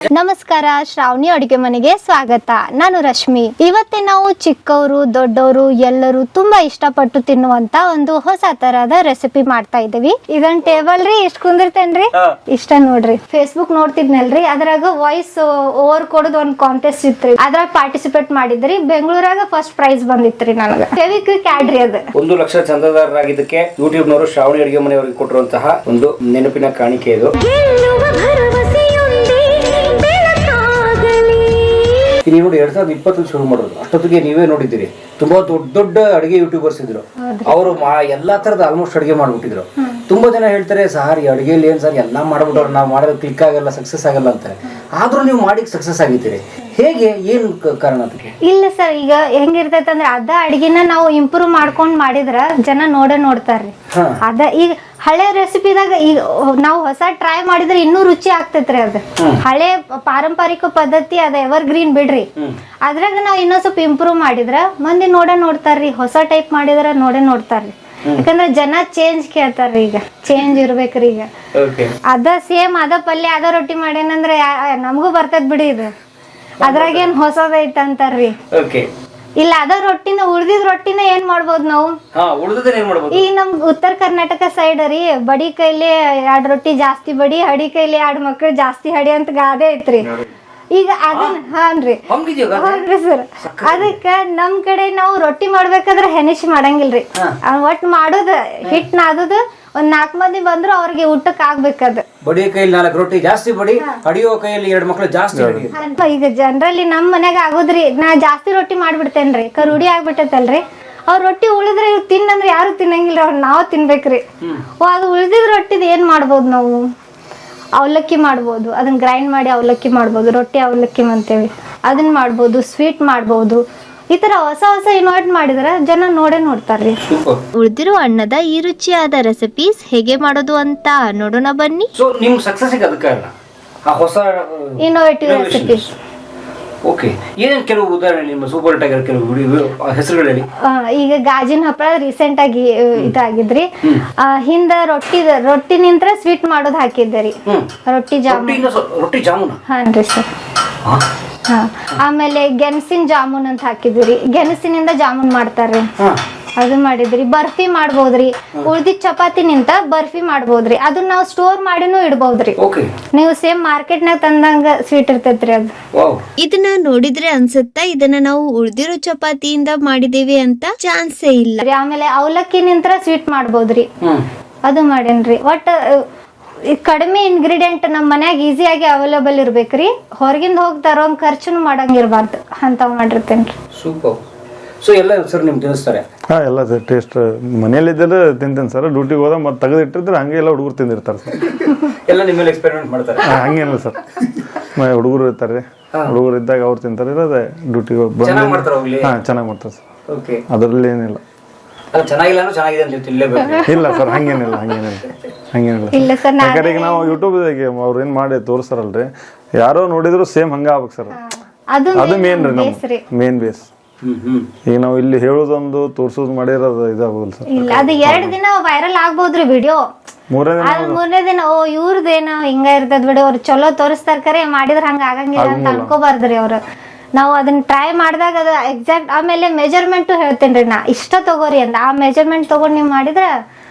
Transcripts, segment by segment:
ನಮಸ್ಕಾರ ಶ್ರಾವಣಿ ಅಡುಗೆ ಮನೆಗೆ ಸ್ವಾಗತ. ನಾನು ರಶ್ಮಿ. ಇವತ್ತೇ ನಾವು ಚಿಕ್ಕವರು ದೊಡ್ಡವರು ಎಲ್ಲರೂ ತುಂಬಾ ಇಷ್ಟಪಟ್ಟು ತಿನ್ನುವಂತ ಒಂದು ಹೊಸ ತರಹದ ರೆಸಿಪಿ ಮಾಡ್ತಾ ಇದೀವಿ ಇದನ್ ಟೇಬಲ್ ರೀ ಇಷ್ಟ ಕುಂದಿರ್ತೇನ್ರಿ. ಇಷ್ಟ ನೋಡ್ರಿ. ಫೇಸ್ಬುಕ್ ನೋಡ್ತಿದ್ನಲ್ರಿ? ಅದ್ರಾಗ ವಾಯ್ಸ್ ಓವರ್ ಕೊಡೋದ್ ಒಂದ್ ಕಾಂಟೆಸ್ಟ್ ಇತ್ರಿ. ಅದ್ರಾಗ ಪಾರ್ಟಿಸಿಪೇಟ್ ಮಾಡಿದ್ರಿ. ಬೆಂಗಳೂರಾಗ ಫಸ್ಟ್ ಪ್ರೈಸ್ ಬಂದಿತ್ರಿ ನನಗ. ಫೆವಿಕ್ವಿಕ್ ಆಡ್ ರೀ ಅದು. ಒಂದು ಲಕ್ಷ ಚಂದದಾರರಾಗಿದ್ದಕ್ಕೆ ಯೂಟ್ಯೂಬ್ ನವರು ಶ್ರಾವಣಿ ಅಡುಗೆ ಮನೆಯವರಿಗೆ ಕೊಟ್ಟಿರುವಂತಹ ಒಂದು ನೆನಪಿನ ಕಾಣಿಕೆ ಇದು. ನೀವು ನೋಡಿ ಎರಡ್ ಸಾವಿರದ ಇಪ್ಪತ್ತು ಶುರು ಮಾಡೋದು ಅಷ್ಟೊತ್ತಿಗೆ ನೀವೇ ನೋಡಿದ್ದೀರಿ. ತುಂಬಾ ದೊಡ್ಡ ದೊಡ್ಡ ಅಡಿಗೆ ಯೂಟ್ಯೂಬರ್ಸ್ ಇದ್ರು. ಅವರು ಎಲ್ಲಾ ತರದ ಆಲ್ಮೋಸ್ಟ್ ಅಡಿಗೆ ಮಾಡ್ಬಿಟ್ಟಿದ್ರು. ತುಂಬಾ ಜನ ಹೇಳ್ತಾರೆ ಸರ್ ಈ ಅಡುಗೆಯಲ್ಲಿ ಏನ್ ಸರ್? ಎಲ್ಲಾ ಮಾಡ್ಬಿಟ್ಟವ್ರು ನಾವು ಮಾಡೋದು ಕ್ಲಿಕ್ ಆಗಲ್ಲ ಸಕ್ಸಸ್ ಆಗಲ್ಲ ಅಂತಾರೆ. ಆದ್ರೂ ನೀವು ಮಾಡಿ ಸಕ್ಸಸ್ ಆಗಿದ್ದೀರಿ. ಹೇಗೆ ಏನ್ ಕಾರಣ ಅದಕ್ಕೆ? ಇಲ್ಲ ಸರ್ ಈಗ ಹೆಂಗಿರ್ತೈತೆ ಅಂದ್ರೆ ಅದ ಅಡಿಗೆನ ನಾವು ಇಂಪ್ರೂವ್ ಮಾಡ್ಕೊಂಡ್ ಮಾಡಿದ್ರ ಜನ ನೋಡೇ ನೋಡ್ತಾರ್ರಿ. ಅದ ಈಗ ಹಳೆ ರೆಸಿಪಿದಾಗ ಈಗ ನಾವು ಹೊಸ ಟ್ರೈ ಮಾಡಿದ್ರೆ ಇನ್ನೂ ರುಚಿ ಆಗ್ತೈತ್ರಿ ಅದು. ಹಳೆ ಪಾರಂಪರಿಕ ಪದ್ಧತಿ ಅದ ಎವರ್ ಗ್ರೀನ್ ಬಿಡ್ರಿ ಅದ್ರಾಗ ನಾವು ಇನ್ನೊಂದ್ ಸ್ವಲ್ಪ ಇಂಪ್ರೂವ್ ಮಾಡಿದ್ರ ಮಂದಿ ನೋಡ ನೋಡ್ತಾರ್ರಿ ಹೊಸ ಟೈಪ್ ಮಾಡಿದ್ರ ನೋಡೇ ನೋಡ್ತಾರ್ರಿ. ಯಾಕಂದ್ರೆ ಜನ ಚೇಂಜ್ ಕೇಳ್ತಾರ್ರಿ ಈಗ. ಚೇಂಜ್ ಇರ್ಬೇಕ್ರಿ ಈಗ. ಅದ ಸೇಮ್ ಅದ ಪಲ್ಯ ಅದ ರೊಟ್ಟಿ ಮಾಡೇನಂದ್ರೆ ನಮಗೂ ಬರ್ತದ ಬಿಡಿ ಇದು. ಅದ್ರಾಗೇನ್ ಹೊಸದೈತ ಅಂತಾರ್ರಿ ಓಕೆ ಇಲ್ಲ ಅದ ರೊಟ್ಟಿನ ಉಳ್ದಿದ್ ರೊಟ್ಟಿನ ಏನ್ ಮಾಡ್ಬೋದು ನಾವು? ಹಾ ಉಳಿದ್ರೆ ಏನ್ ಮಾಡ್ಬೋದು? ಈ ನಮ್ ಉತ್ತರ ಕರ್ನಾಟಕ ಸೈಡ್ ರೀ ಬಡಿ ಕೈಲಿ ಎರಡ್ ರೊಟ್ಟಿ ಜಾಸ್ತಿ ಬಡಿ ಹಡಿ ಕೈಲಿ ಎರಡ್ ಮಕ್ಳು ಜಾಸ್ತಿ ಹಡಿ ಅಂತ ಗಾದೆ ಐತ್ರಿ. ಈಗ ಅದನ್ನ ಹಾನ್ರಿ. ಹಂಗಿದ್ಯೋ ಹೌದ್ರಿ ಸರ್ ಅದಕ್ಕ ನಮ್ ಕಡೆ ನಾವು ರೊಟ್ಟಿ ಮಾಡ್ಬೇಕಾದ್ರೆ ಹೆನಿಶ್ ಮಾಡಂಗಿಲ್ರಿ. ಆ ಒಟ್ ಮಾಡೋದ ಹಿಟ್ ನಾದದ ಒಂದ್ ನಾಲ್ಕು ಮಂದಿ ಬಂದ್ರು ಅವ್ರಿಗೆ ಊಟಕ್ ಆಗ್ಬೇಕದು. ಬಡಿಯ ಕೈಯಲ್ಲಿ ನಾಲ್ಕು ರೊಟ್ಟಿ ಜಾಸ್ತಿ ಬಡಿ ಅಡಿಯೋ ಕೈಯಲ್ಲಿ ಎರಡು ಮಕ್ಕಳು ಜಾಸ್ತಿ ಅಡಿ ಅಂತ ಈಗ ಜನರಲ್ಲಿ ನಮ್ ಮನ್ಯಾಗ ಆಗೋದ್ರಿ ನಾ ಜಾಸ್ತಿ ರೊಟ್ಟಿ ಮಾಡ್ಬಿಡ್ತೇನ್ರಿ ಕ ರೂಢಿ ಆಗ್ಬಿಟ್ಟೈತಲ್ರಿ. ಅವ್ರ ರೊಟ್ಟಿ ಉಳಿದ್ರೆ ಇವ್ ತಿನ್ನಂದ್ರೆ ಯಾರು ತಿನ್ನಂಗಿಲ್ಲ ಅವ್ರು ನಾವ್ ತಿನ್ಬೇಕ್ರಿ. ಓ ಅದು ಉಳಿದಿದ್ ರೊಟ್ಟಿದ್ ಏನ್ ಮಾಡ್ಬೋದು ನಾವು? ಅವಲಕ್ಕಿ ಮಾಡ್ಬೋದು ಅದನ್ನ ಗ್ರೈಂಡ್ ಮಾಡಿ ಅವಲಕ್ಕಿ ಮಾಡ್ಬೋದು ರೊಟ್ಟಿ ಅವಲಕ್ಕಿ ಅಂತೇವಿ ಅದನ್ನ ಮಾಡ್ಬೋದು ಸ್ವೀಟ್ ಮಾಡ್ಬೋದು ಈ ತರ ಹೊಸ ಹೊಸ ಇನ್ವೈಟ್ ಮಾಡಿದ್ರೆ ಜನ ನೋಡೇ ನೋಡ್ತಾರ್ರಿ. ಸೂಪರ್ ಉಳಿದಿರೋ ಅನ್ನದ ಈ ರುಚಿಯಾದ ರೆಸಿಪೀಸ್ ಹೇಗೆ ಮಾಡೋದು ಅಂತ ನೋಡೋಣ ಬನ್ನಿ. ಸೊ ನಿಮ್ ಸಕ್ಸಸ್ ಅದು ಕಾರಣ ಆ ಹೊಸ ರೆಸಿಪೀಸ್ ಓಕೆ ಏನೇನು ಕೆಲವು ಉದಾಹರಣೆ ನಿಮ್ಮ ಸೂಪರ್ ಹಿಟ್ ಆಗಿರೋ ಕೆಲವು ವಿಡಿಯೋ ಹೆಸರುಗಳು ಹೇಳಿ ಆ, ಈಗ ಗಾಜಿನ ಹಪ್ಪಳ ರೀಸೆಂಟ್ ಆಗಿ ಇದಾಗಿದ್ರಿ. ಹಿಂದ ರೊಟ್ಟಿ ರೊಟ್ಟಿ ನಿಂತ್ರ ಸ್ವೀಟ್ ಮಾಡೋದ್ ಹಾಕಿದ್ದೆ ರೀ. ರೊಟ್ಟಿ ಜಾಮೂನ್. ರೊಟ್ಟಿ ಜಾಮೂನ್? ಹಾನ್ರಿ ಸರ್. ಆಮೇಲೆ ಗೆಣಸಿನ ಜಾಮೂನ್ ಅಂತ ಹಾಕಿದ್ರಿ ಗೆಣಸಿನಿಂದ ಜಾಮೂನ್ ಮಾಡ್ತಾರೆ ಹಾ. ಅದು ಮಾಡಿದ್ರಿ. ಬರ್ಫಿ ಮಾಡ್ಬೋದ್ರಿ. ಉಳ್ದಿದ್ ಚಪಾತಿ ನಿಂತ ಬರ್ಫಿ ಮಾಡ್ಬೋದ್ರಿ. ಅದನ್ನ ನಾವು ಸ್ಟೋರ್ ಮಾಡಿನೂ ಇಡ್ಬೋದ್ರಿ. ಓಕೆ ನೀವು ಸೇಮ್ ಮಾರ್ಕೆಟ್ನಾಗ ತಂದಂಗ ಸ್ವೀಟ್ ಇರ್ತೈತ್ರಿ ಅದು. ಇದನ್ನ ನೋಡಿದ್ರೆ ಅನ್ಸುತ್ತಾ ಇದನ್ನ ನಾವು ಉಳ್ದಿರೋ ಚಪಾತಿಯಿಂದ ಮಾಡಿದೀವಿ ಅಂತ ಚಾನ್ಸೇ ಇಲ್ಲ. ರೀ, ಆಮೇಲೆ ಅವಲಕ್ಕಿ ನಿಂತ್ರ ಸ್ವೀಟ್ ಮಾಡ್ಬೋದ್ರಿ. ಅದು ಮಾಡೇನ್ರಿ. ಒಟ್ ಕಡಿಮೆ ಇಂಗ್ರೀಡಿಯೆಂಟ್ ನಮ್ಮ ಮನ್ಯಾಗ ಈಸಿಯಾಗಿ ಅವೈಲೇಬಲ್ ಇರ್ಬೇಕ್ರಿ. ಹೊರಗಿಂದ ಹೋಗಿ ತರೋಂಗ್ ಖರ್ಚುನು ಮಾಡಂಗಿರ್ಬಾರ್ದು ಅಂತಾವ್ ಮಾಡಿರ್ತೇನ್ರಿ ಸೂಪರ್ ಸೊ ಎಲ್ಲ ಸರ್ ನಿಮ್ಗೆ ತಿಳಿಸ್ತಾರೆ ಹಾಂ ಎಲ್ಲ ಸರ್ ಟೇಸ್ಟ್ ಮನೇಲಿದ್ದರೆ ತಿಂತೇನೆ ಸರ್ ಡ್ಯೂಟಿಗೆ ಹೋದ ಮತ್ತೆ ತೆಗೆದಿಟ್ಟಿದ್ರೆ ಹಂಗೆ ಎಲ್ಲ ಹುಡುಗರು ತಿಂದಿರ್ತಾರೆ ಸರ್ ಎಲ್ಲ ನಿಮ್ಮ ಮೇಲೆ ಎಕ್ಸ್ಪೆರಿಮೆಂಟ್ ಮಾಡ್ತಾರೆ. ಹಾಂ ಹಂಗೇನಿಲ್ಲ ಸರ್ ಹುಡುಗರು ಇರ್ತಾರೆ. ರೀ ಹುಡುಗರು ಇದ್ದಾಗ ಅವ್ರು ತಿಂತಾರೆ ಇರೋದೇ ಡ್ಯೂಟಿಗೆ ಚೆನ್ನಾಗಿ ಮಾಡ್ತಾರೆ ಹೋಗ್ಲಿ? ಹಾಂ ಚೆನ್ನಾಗಿ ಮಾಡ್ತಾರೆ ಸರ್ ಓಕೆ ಅದರಲ್ಲಿ ಏನಿಲ್ಲ ಅದು ಚೆನ್ನಾಗಿಲ್ಲ ಅಂದ್ರೆ ಚೆನ್ನಾಗಿದೆ ಅಂತ ತಿನ್ನಲೇಬೇಕು ಇಲ್ಲ ಸರ್ ಹಂಗೇನಿಲ್ಲ ಹಂಗೇನಿಲ್ಲ. ಹಂಗೇನಿಲ್ಲ. ಇಲ್ಲ ಸರ್ ಯಾಕಂದ್ರೆ ಈಗ ನಾವು ಯೂಟ್ಯೂಬ್ದಾಗೆ ಅವ್ರು ಏನು ಮಾಡಿ ತೋರಿಸ್ತಾರಲ್ರಿ ಯಾರೋ ನೋಡಿದ್ರು ಸೇಮ್ ಹಂಗೆ ಆಗ್ಬೇಕು ಸರ್. ಅದು ಅದು ಮೇನ್ ರೀ ನಮ್ಮ ಮೇನ್ ಬೇಸ್ ಈಗ ನಾವು ಇಲ್ಲಿ ಹೇಳೋದೊಂದು ತೋರಿಸೋದು ಮಾಡಿರೋದು ಇದಾಗಲ್ಲ ಸರ್. ಇಲ್ಲ ಅದು ಎರಡ್ ದಿನ ವೈರಲ್ ಆಗ್ಬೋದ್ರಿ ವಿಡಿಯೋ ಮೂರನೇ ದಿನ ಅದ್ ಮೂರನೇ ದಿನ ಓ ಇವ್ರದೇನೋ ಹಿಂಗ ಇರ್ತದ ಬಿಡಿ ಅವ್ರು ಚಲೋ ತೋರಿಸ್ತಾರ ಕರೆ ಮಾಡಿದ್ರ ಹಂಗ ಆಗಂಗಿಲ್ಲ ಅಂತ ಅನ್ಕೋಬಾರ್ದ್ರಿ ಅವ್ರು. ನಾವು ಅದನ್ನ ಟ್ರೈ ಮಾಡಿದಾಗ ಅದು ಎಕ್ಸಾಕ್ಟ್ ಆಮೇಲೆ ಮೆಜರ್ಮೆಂಟ್ ಹೇಳ್ತೇನ್ರಿ ನಾ. ಇಷ್ಟ ತಗೋರಿ ಅಂತ ಆ ಮೆಜರ್ಮೆಂಟ್ ತಗೊಂಡ್ ನೀವು ಮಾಡಿದ್ರ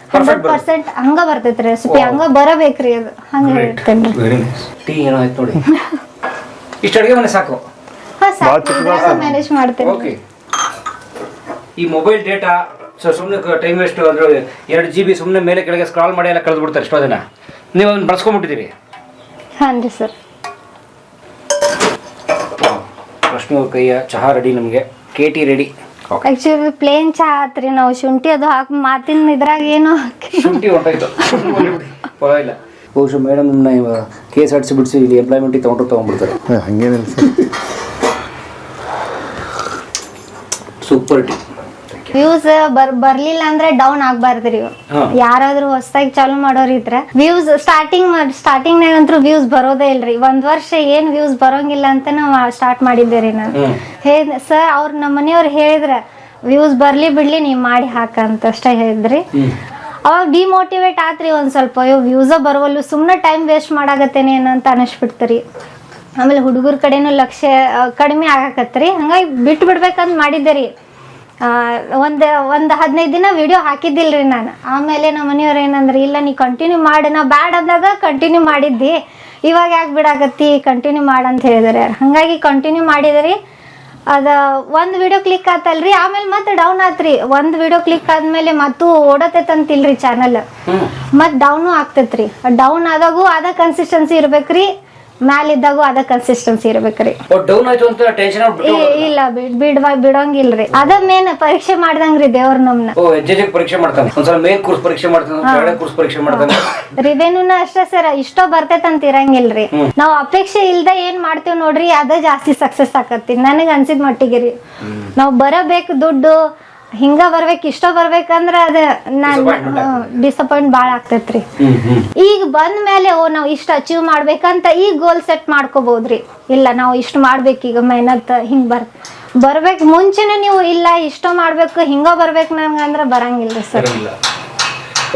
ಹಂಡ್ರೆಡ್ ಪರ್ಸೆಂಟ್ ಹಂಗ ಬರ್ತೈತ್ರಿ ರೆಸಿಪಿ ಹಂಗ ಬರಬೇಕ್ರಿ ಅದು. ಹಂಗ ಟೀ ಏನೋ ಆಯ್ತು ನೋಡಿ. ಇಷ್ಟು ಅಡುಗೆ ಮನೆ ಸಾಕು. ಹಾ ಸಾಕು. ಮ್ಯಾನೇಜ್ ಮಾಡ್ತೇನೆ. ಓಕೆ ಈ ಮೊಬೈಲ್ ಡೇಟಾ ಸೊ ಸುಮ್ಮನೆ ಟೈಮ್ ವೇಸ್ಟ್ ಅಂದ್ರೆ ಎರಡು ಜಿ ಬಿ ಸುಮ್ಮನೆ ಮೇಲೆ ಕೆಳಗೆ ಸ್ಕ್ರಾಲ್ ಮಾಡಿ ಎಲ್ಲ ಕಳೆದು ಬಿಡ್ತಾರೆ ಎಷ್ಟೋ ದಿನ ನೀವು ಅದನ್ನ ಬಳಸ್ಕೊಂಡ್ಬಿಟ್ಟಿದ್ದೀರಿ. ಹಾನ್ರಿ ಸರ್. ರಶ್ಮಿ ಅವ್ರ ಕೈಯ ಚಹಾ ರೆಡಿ ನಮಗೆ. K T ready actually plain ಚಾ ಆತ್ರಿ. ನಾವು ಶುಂಠಿ ಅದು ಹಾಕಿ ಮಾತಿನ ಇದ್ರಾಗ ಏನು ಹಾಕಿ. ಶುಂಠಿ ಹೊಂಟಾಯ್ತು ಪರವಾಗಿಲ್ಲ. ಬಹುಶಃ ಮೇಡಮ್ನ ಕೇಸ್ ಆಡಿಸಿ ಬಿಡಿಸಿ ಇಲ್ಲಿ ಎಂಪ್ಲಾಯ್ಮೆಂಟಿಗೆ ತೊಗೊಂಡು ತೊಗೊಂಡ್ಬಿಡ್ತಾರೆ. ಹಂಗೇನಿಲ್ಲ ಸರ್. ಸೂಪರ್ ಟೀ ವ್ಯೂಸ್ ಬರ್ ಬರ್ಲಿಲ್ಲ ಅಂದ್ರೆ ಡೌನ್ ಆಗ್ಬಾರ್ದ್ರಿ. ಯಾರಾದ್ರೂ ಹೊಸದಾಗಿ ಚಾಲು ಮಾಡೋರ್ ಇದ್ರ ವ್ಯೂಸ್ ಸ್ಟಾರ್ಟಿಂಗ್ ಸ್ಟಾರ್ಟಿಂಗ್ ನಾಗಂತೂ ವ್ಯೂಸ್ ಬರೋದೇ ಇಲ್ರಿ. ಒಂದ್ ವರ್ಷ ಏನ್ ವ್ಯೂಸ್ ಬರೋಂಗಿಲ್ಲ ಅಂತ ನಾವು ಸ್ಟಾರ್ಟ್ ಮಾಡಿದ್ದೆ ನಾನು. ಹ್ಮ್. ಹೇ ಸರ್ ಅವ್ರ ನಮ್ಮ ಮನೆಯವ್ರು ಹೇಳಿದ್ರ ವ್ಯೂಸ್ ಬರ್ಲಿ ಬಿಡ್ಲಿ ನೀವ್ ಮಾಡಿ ಹಾಕ ಅಂತ ಅಷ್ಟೇ ಹೇಳಿದ್ರಿ ಅವಾಗ ಡಿಮೋಟಿವೇಟ್ ಆತ್ರಿ ಒಂದ್ ಸ್ವಲ್ಪ. ಅಯ್ಯೋ ವ್ಯೂಸ ಬರವಲ್ಲು ಸುಮ್ನೆ ಟೈಮ್ ವೇಸ್ಟ್ ಮಾಡಾಗತ್ತೇನೆ ಅಂತ ಅನಿಸ್ಬಿಡ್ತರಿ ಆಮೇಲೆ ಹುಡುಗರ ಕಡೆನೂ ಲಕ್ಷ್ಯ ಕಡಿಮೆ ಆಗಾಕತ್ರಿ ಹಂಗಾಗಿ ಬಿಟ್ಟು ಬಿಡ್ಬೇಕಂತ ಮಾಡಿದ್ದೆ ರೀ. ಒಂದು ಒಂದು ಹದಿನೈದು ದಿನ ವಿಡಿಯೋ ಹಾಕಿದ್ದಿಲ್ರಿ ನಾನು. ಆಮೇಲೆ ನಮ್ಮ ಮನೆಯವ್ರು ಏನಂದ್ರೆ ಇಲ್ಲ ನೀ ಕಂಟಿನ್ಯೂ ಮಾಡಿ. ನಾ ಬ್ಯಾಡ್ ಅಂದಾಗ ಕಂಟಿನ್ಯೂ ಮಾಡಿದ್ದಿ. ಇವಾಗ ಯಾಕೆ ಬಿಡಾಗತ್ತಿ ಕಂಟಿನ್ಯೂ ಮಾಡಂತ ಹೇಳಿದಾರೆ ಹಾಗಾಗಿ ಕಂಟಿನ್ಯೂ ಮಾಡಿದ್ರಿ. ಅದ ಒಂದು ವಿಡಿಯೋ ಕ್ಲಿಕ್ ಆತಲ್ರಿ. ಆಮೇಲೆ ಮತ್ತೆ ಡೌನ್ ಆತ್ರಿ. ಒಂದು ವಿಡಿಯೋ ಕ್ಲಿಕ್ ಆದ್ಮೇಲೆ ಮತ್ತು ಓಡತೈತಂತಿಲ್ರಿ ಚಾನಲ್ ಮತ್ತೆ ಮತ್ ಡೌನು ಆಗ್ತೈತ್ರಿ. ಡೌನ್ ಆದಾಗೂ ಅದ ಕನ್ಸಿಸ್ಟೆನ್ಸಿ ಇರ್ಬೇಕ್ರಿ. ಮ್ಯಾಲ್ ಇದ್ದಾಗೂ ಅದ ಕನ್ಸಿಸ್ಟೆನ್ಸಿ ಇರ್ಬೇಕ್ರಿ. ಡೌನ್ ಆಯ್ತು ಅಂತ ಟೆನ್ಷನ್ ಆಗ್ಬಿಟ್ಟು ಏ ಇಲ್ಲ ಬಿಡ್ ಬಿಡ್ವ ಬಿಡೋಂಗಿಲ್ರಿ. ಅದ ಮೇನ್ ಪರೀಕ್ಷೆ ಮಾಡ್ದಂಗ್ರಿ ದೇವ್ರ ನಮ್ನ. ಓ ಹೆಜ್ಜೆ ಹೆಜ್ಜೆಗೆ ಪರೀಕ್ಷೆ ಮಾಡ್ತಾನೆ. ಒಂದ್ಸಲ ಮೇಲ್ ಕೋರ್ಸ್ ಪರೀಕ್ಷೆ ಮಾಡ್ತಾನೆ ಕೆಳಗಡೆ ಕೋರ್ಸ್ ಪರೀಕ್ಷೆ ಮಾಡ್ತಾನೆ. ರಿವೆನ್ಯೂನ ಅಷ್ಟೇ ಸರ್ ಇಷ್ಟೋ ಬರ್ತೈತಂತ ಇರಂಗಿಲ್ರಿ. ನಾವ್ ಅಪೇಕ್ಷೆ ಇಲ್ದ ಏನ್ ಮಾಡ್ತೇವ್ ನೋಡ್ರಿ ಅದ ಜಾಸ್ತಿ ಸಕ್ಸಸ್ ಆಕತ್ತಿ. ನನಗ್ ಅನ್ಸಿದ್ ಮಟ್ಟಿಗೆ ರೀ. ನಾವ್ ಬರಬೇಕು ದುಡ್ಡು ಹಿಂಗ ಬರ್ಬೇಕು ಇಷ್ಟ ಬರ್ಬೇಕಂದ್ರ ಅದ ನಾನ್ ಡಿಸಪಾಯಿಂಟ್ ಬಾಳ ಆಗ್ತೈತ್ರಿ. ಈಗ ಬಂದ ಮೇಲೆ ಓ ನಾವು ಇಷ್ಟ ಅಚೀವ್ ಮಾಡ್ಬೇಕಂತ ಈಗ ಗೋಲ್ ಸೆಟ್ ಮಾಡ್ಕೋಬಹುದ್ರಿ ಇಲ್ಲ ನಾವು ಇಷ್ಟ ಮಾಡ್ಬೇಕು ಈಗ ಮೆಹನತ್ ಹಿಂಗ್ ಬರ್ ಬರ್ಬೇಕು. ಮುಂಚೆನೆ ನೀವು ಇಲ್ಲ ಇಷ್ಟ ಮಾಡ್ಬೇಕು ಹಿಂಗ ಬರ್ಬೇಕು ನಂಗೆ ಅಂದ್ರೆ ಬರಂಗಿಲ್ರಿ ಸರ್.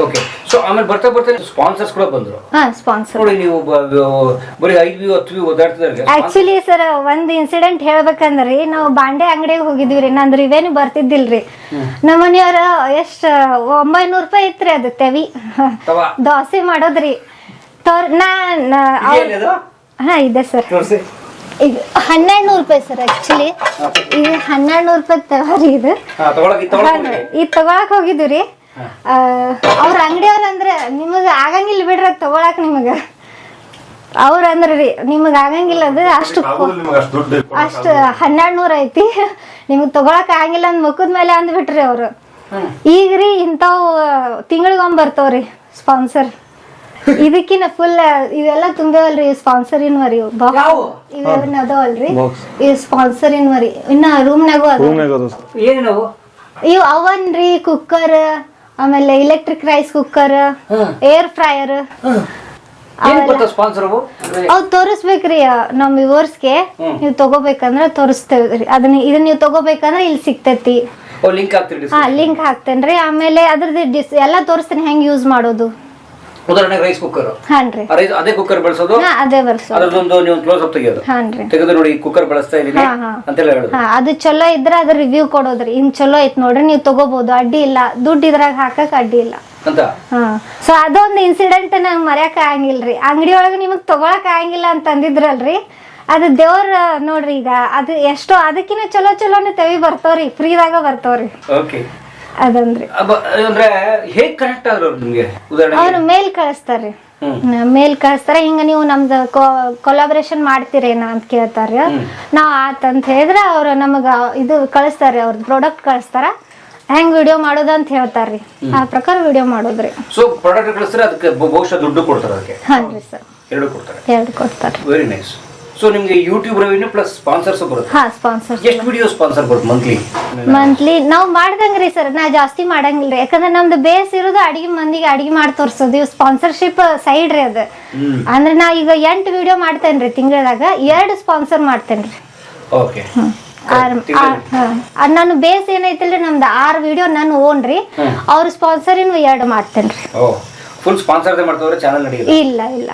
ಓಕೆ ಸೊ ಆಮೇಲೆ ಬರ್ತಾ ಬರ್ತಾ ಸ್ಪಾನ್ಸರ್ಸ್ ಕೂಡ ಬಂದ್ರು. ಹಾ ಸ್ಪಾನ್ಸರ್ ನೋಡಿ ನೀವು ಬ- ಬ- ಬರೀ ಐದು ವ್ಯೂ ಹತ್ತು ವ್ಯೂ ಓದಾಡ್ತಿದ್ರೆ ಆಕ್ಚುಲಿ ಸರ್ ಒಂದ್ ಇನ್ಸಿಡೆಂಟ್ ಹೇಳ್ಬೇಕಂದ್ರಿ. ನಾವು ಬಾಂಡೆ ಅಂಗಡಿಗೆ ಹೋಗಿದ್ವಿ ರೀ ನಂದು ರಿವೇನು ಬರ್ತಿದ್ದಿಲ್ರಿ. ನಮ್ಮ ಮನೆಯವ್ರ ಎಷ್ಟ್ ಒಂಬೈನೂರು ರೂಪಾಯಿ ಇತ್ರಿ ಅದು ತೆವಿ. ತವಾ. ದೋಸೆ ಮಾಡೋದ್ರಿ. ತೋರ್ ನಾ ನಾ- ಅವ್ರ್- ಏನಿದು ಹಾ ಇದೆ ಸರ್ ತೋರಿಸಿ. ಈಗ ಹನ್ನೆರಡು ನೂರು ರೂಪಾಯಿ ಸರ್ ಆಕ್ಚುಲಿ ಇದು ಹನ್ನೆರಡು ನೂರು ರೂಪಾಯಿ ತಗೋರಿ ಇದು. ಹಾ ತಗೊಳಕ್ ತಗೊಳಕ್ ಈಗ ತಗೊಳಕ್ ಹೋಗಿದ್ವಿ ರೀ ಅವ್ರ ಅಂಗಡಿಯವ್ರ ಅಂದ್ರೆ ನಿಮಗ ಆಗಂಗಿಲ್ಲ ಬಿಡ್ರಿ ಅದು ತಗೊಳಕ್ ನಿಮಗ. ಅವ್ರ ಅಂದ್ರ ರೀ ನಿಮಗ ಆಗಂಗಿಲ್ಲ ಅಂದ್ರೆ ಅಷ್ಟು ಅಷ್ಟು ಹನ್ನೆರಡು ನೂರ ಐತಿ. ನಿಮಗ್ ತಗೊಳಕ್ ಆಗಂಗಿಲ್ಲ ಅಂದ್ ಮುಖದ ಮೇಲೆ ಅಂದ್ಬಿಟ್ರಿ ಅವ್ರು. ಈಗ ರೀ ಇಂಥವು ತಿಂಗಳಿಗೊಮ್ಮೆ ಬರ್ತಾವ್ರಿ ಸ್ಪಾನ್ಸರ್. ಇದಕ್ಕಿನ ಫುಲ್ ಇವೆಲ್ಲ ತುಂಬೇವಲ್ರಿ ಸ್ಪಾನ್ಸರ್ ಇನ್ ವರಿ ಇವೆಲ್ಲರಿ ಇವೆಲ್ಲ ಅದಾವಲ್ರಿ. ಈ ಇವ್ ಸ್ಪಾನ್ಸರ್ ಇನ್ವರಿ ಇನ್ನ ರೂಮ್ನಾಗೂ ಅದ ಇವ್ ಅವನ್ ರೀ ಕುಕ್ಕರ್ ಆಮೇಲೆ electric rice cooker air fryer ಏನ್ ಗೊತ್ತಾ ಸ್ಪಾನ್ಸರ್ ಅವು ಅಂದ್ರೆ ಅವ್ ತೋರಿಸ್ಬೇಕ್ರಿ ನಮ್ ವಿವರ್ಸ್ಗೆ ನೀವು ತಗೋಬೇಕಂದ್ರ ತೋರಿಸ್ತೇವ್ರಿ. ಅದನ್ನ ಇದನ್ನ ನೀವು ತಗೋಬೇಕಂದ್ರ ಇಲ್ಲಿ ಸಿಗ್ತೈತಿ. ಲಿಂಕ್ ಹಾಕ್ತೇನ್ರಿ. ಆಮೇಲೆ ಅದ್ರದ್ದು ಡಿಸ್ ಎಲ್ಲಾ ತೋರಿಸ್ತೇನೆ ಹೆಂಗ್ ಯೂಸ್ ಮಾಡೋದು. ಉದಾಹರಣೆಗೆ ರೈಸ್ ಕುಕ್ಕರ್ ಹಾನ್ರಿ ರೈಸ್ ಅದೇ ಕುಕ್ಕರ್ ಬಳಸೋದು? ಹಾ ಅದೇ ಬಳಸೋದು. ಅದೊಂದು ನೀವು ಕ್ಲೋಸ್ ಅಪ್ ತೆಗಿಯೋದು. ಹಾನ್ರಿ ತೆಗೆದು ನೋಡಿ ಕುಕ್ಕರ್ ಬಳಸ್ತಾ ಇದೀನಿ ಹಾ, ಹಾ. ಅಂತೆಲ್ಲ ಹೇಳೋದು. ಹಾ ಅದು ಚಲೋ ಇದ್ರೆ ಅದ್ರ ರಿವ್ಯೂ ಕೊಡೋದ್ರಿ. ಹಿಂಗ್ ಚಲೋ ಐತ್ ನೋಡ್ರಿ ನೀವು ತಗೋಬಹುದು ಅಡ್ಡಿ ಇಲ್ಲ. ದುಡ್ಡು ಇದ್ರಾಗ ಹಾಕಕ್ ಅಡ್ಡಿ ಇಲ್ಲ. ಅಂತ? ಹಾ. ಸೊ ಅದೊಂದು ಇನ್ಸಿಡೆಂಟ್ ನಂಗೆ ಮರ್ಯಾಕ ಆಗಂಗಿಲ್ರಿ ಅಂಗಡಿ ಒಳಗೆ ನಿಮಗ್ ತಗೊಳಕ್ ಆಗಂಗಿಲ್ಲ ಅಂತ ಅಂದಿದ್ರಲ್ರಿ ಅದು ದೇವ್ರ ನೋಡ್ರಿ ಈಗ ಅದು ಎಷ್ಟೋ ಅದಕ್ಕಿಂತ ಚಲೋ ಚಲೋನೆ ತೆವಿ ಬರ್ತಾವ್ರಿ. ಫ್ರೀದಾಗ ಬರ್ತಾವ್ರಿ. ಓಕೆ ಅದಂದ್ರಿ ಅಂದ್ರೆ ಹೇಗ್ ಕನೆಕ್ಟ್ ಆದ್ರು ನಿಮ್ಗೆ? ಅವ್ರು ಮೇಲ್ ಕಳಿಸ್ತಾರ್ರಿ ಮೇಲ್ ಕಳಿಸ್ತಾರೆ. ಹಿಂಗ ನೀವು ನಮ್ದು ಕೊಲಾಬ್ರೇಷನ್ ಮಾಡ್ತೀರೇನ ಅಂತ ಕೇಳ್ತಾರ. ನಾವ್ ಆತ್ ಅಂತ ಹೇಳಿದ್ರೆ ಅವ್ರು ನಮಗ ಇದು ಕಳಿಸ್ತಾರ್ರಿ ಅವ್ರ ಪ್ರಾಡಕ್ಟ್ ಕಳಿಸ್ತಾರ. ಹೆಂಗ್ ವಿಡಿಯೋ ಮಾಡೋದು ಅಂತ ಹೇಳ್ತಾರ್ರಿ. ಆ ಪ್ರಕಾರ ವಿಡಿಯೋ ಮಾಡೋದ್ರಿ. ಸೊ ಪ್ರಾಡಕ್ಟ್ ಕಳಿಸ್ತಾರೆ ಅದಕ್ಕೆ ಬಹುಶಃ ದುಡ್ಡು ಕೊಡ್ತಾರೆ ಅದಕ್ಕೆ. ಹಾನ್ರಿ ಸರ್. ಎರಡು ಕೊಡ್ತಾರೆ. ಎರಡು ಕೊಡ್ತಾರೆ. ವೆರಿ ನೈಸ್ ಸೊ ನಿಮ್ಗೆ ಯೂಟ್ಯೂಬ್ ರೆವಿನ್ಯೂ ಪ್ಲಸ್ ಸ್ಪಾನ್ಸರ್ಸ್ ಬರುತ್ತೆ. ಹಾ ಸ್ಪಾನ್ಸರ್ ಎಷ್ಟು ವಿಡಿಯೋ ಸ್ಪಾನ್ಸರ್ ಬರುತ್ತೆ ಮಂತ್ಲಿ ಮಂತ್ಲಿ ಮಾಡ್ದಂಗೆ ಮಾಡ್ದಂಗ್ರಿ ಸರ್ ನಾ ಜಾಸ್ತಿ ಮಾಡಂಗಿಲ್ಲ ರೀ ಯಾಕಂದ್ರೆ ನಮ್ದು ಬೇಸ್ ಇರೋದು ಅಡಿಗೆ ಮಂದಿಗೆ ಅಡಿಗೆ ಮಾಡಿ ತೋರ್ಸೋದು. ಇವ್ ಸ್ಪಾನ್ಸರ್ಶಿಪ್ ಸೈಡ್ ರೀ ಅದು. ಅಂದ್ರೆ ನಾ ಈಗ ಎಂಟು ವಿಡಿಯೋ ಮಾಡ್ತೇನ್ರಿ ತಿಂಗಳದಾಗ. ಎರಡು ಸ್ಪಾನ್ಸರ್ ಮಾಡ್ತೇನ್ರಿ. ಓಕೆ ನಾನು ಬೇಸ್ ಏನೈತಿಲ್ರಿ ನಮ್ದು ಆರು ವಿಡಿಯೋ ನಾನು ಓನ್ ರೀ ಅವ್ರ ಸ್ಪಾನ್ಸರ್ ಇನ್ನು ಎರಡು ಮಾಡ್ತೇನೆ ರೀ ಫುಲ್ ಸ್ಪಾನ್ಸರ್ ಮಾಡ್ತಾವ್ರೆ ಚಾನಲ್ ನಡೆಯುತ್ತೆ ಇಲ್ಲ ಇಲ್ಲ.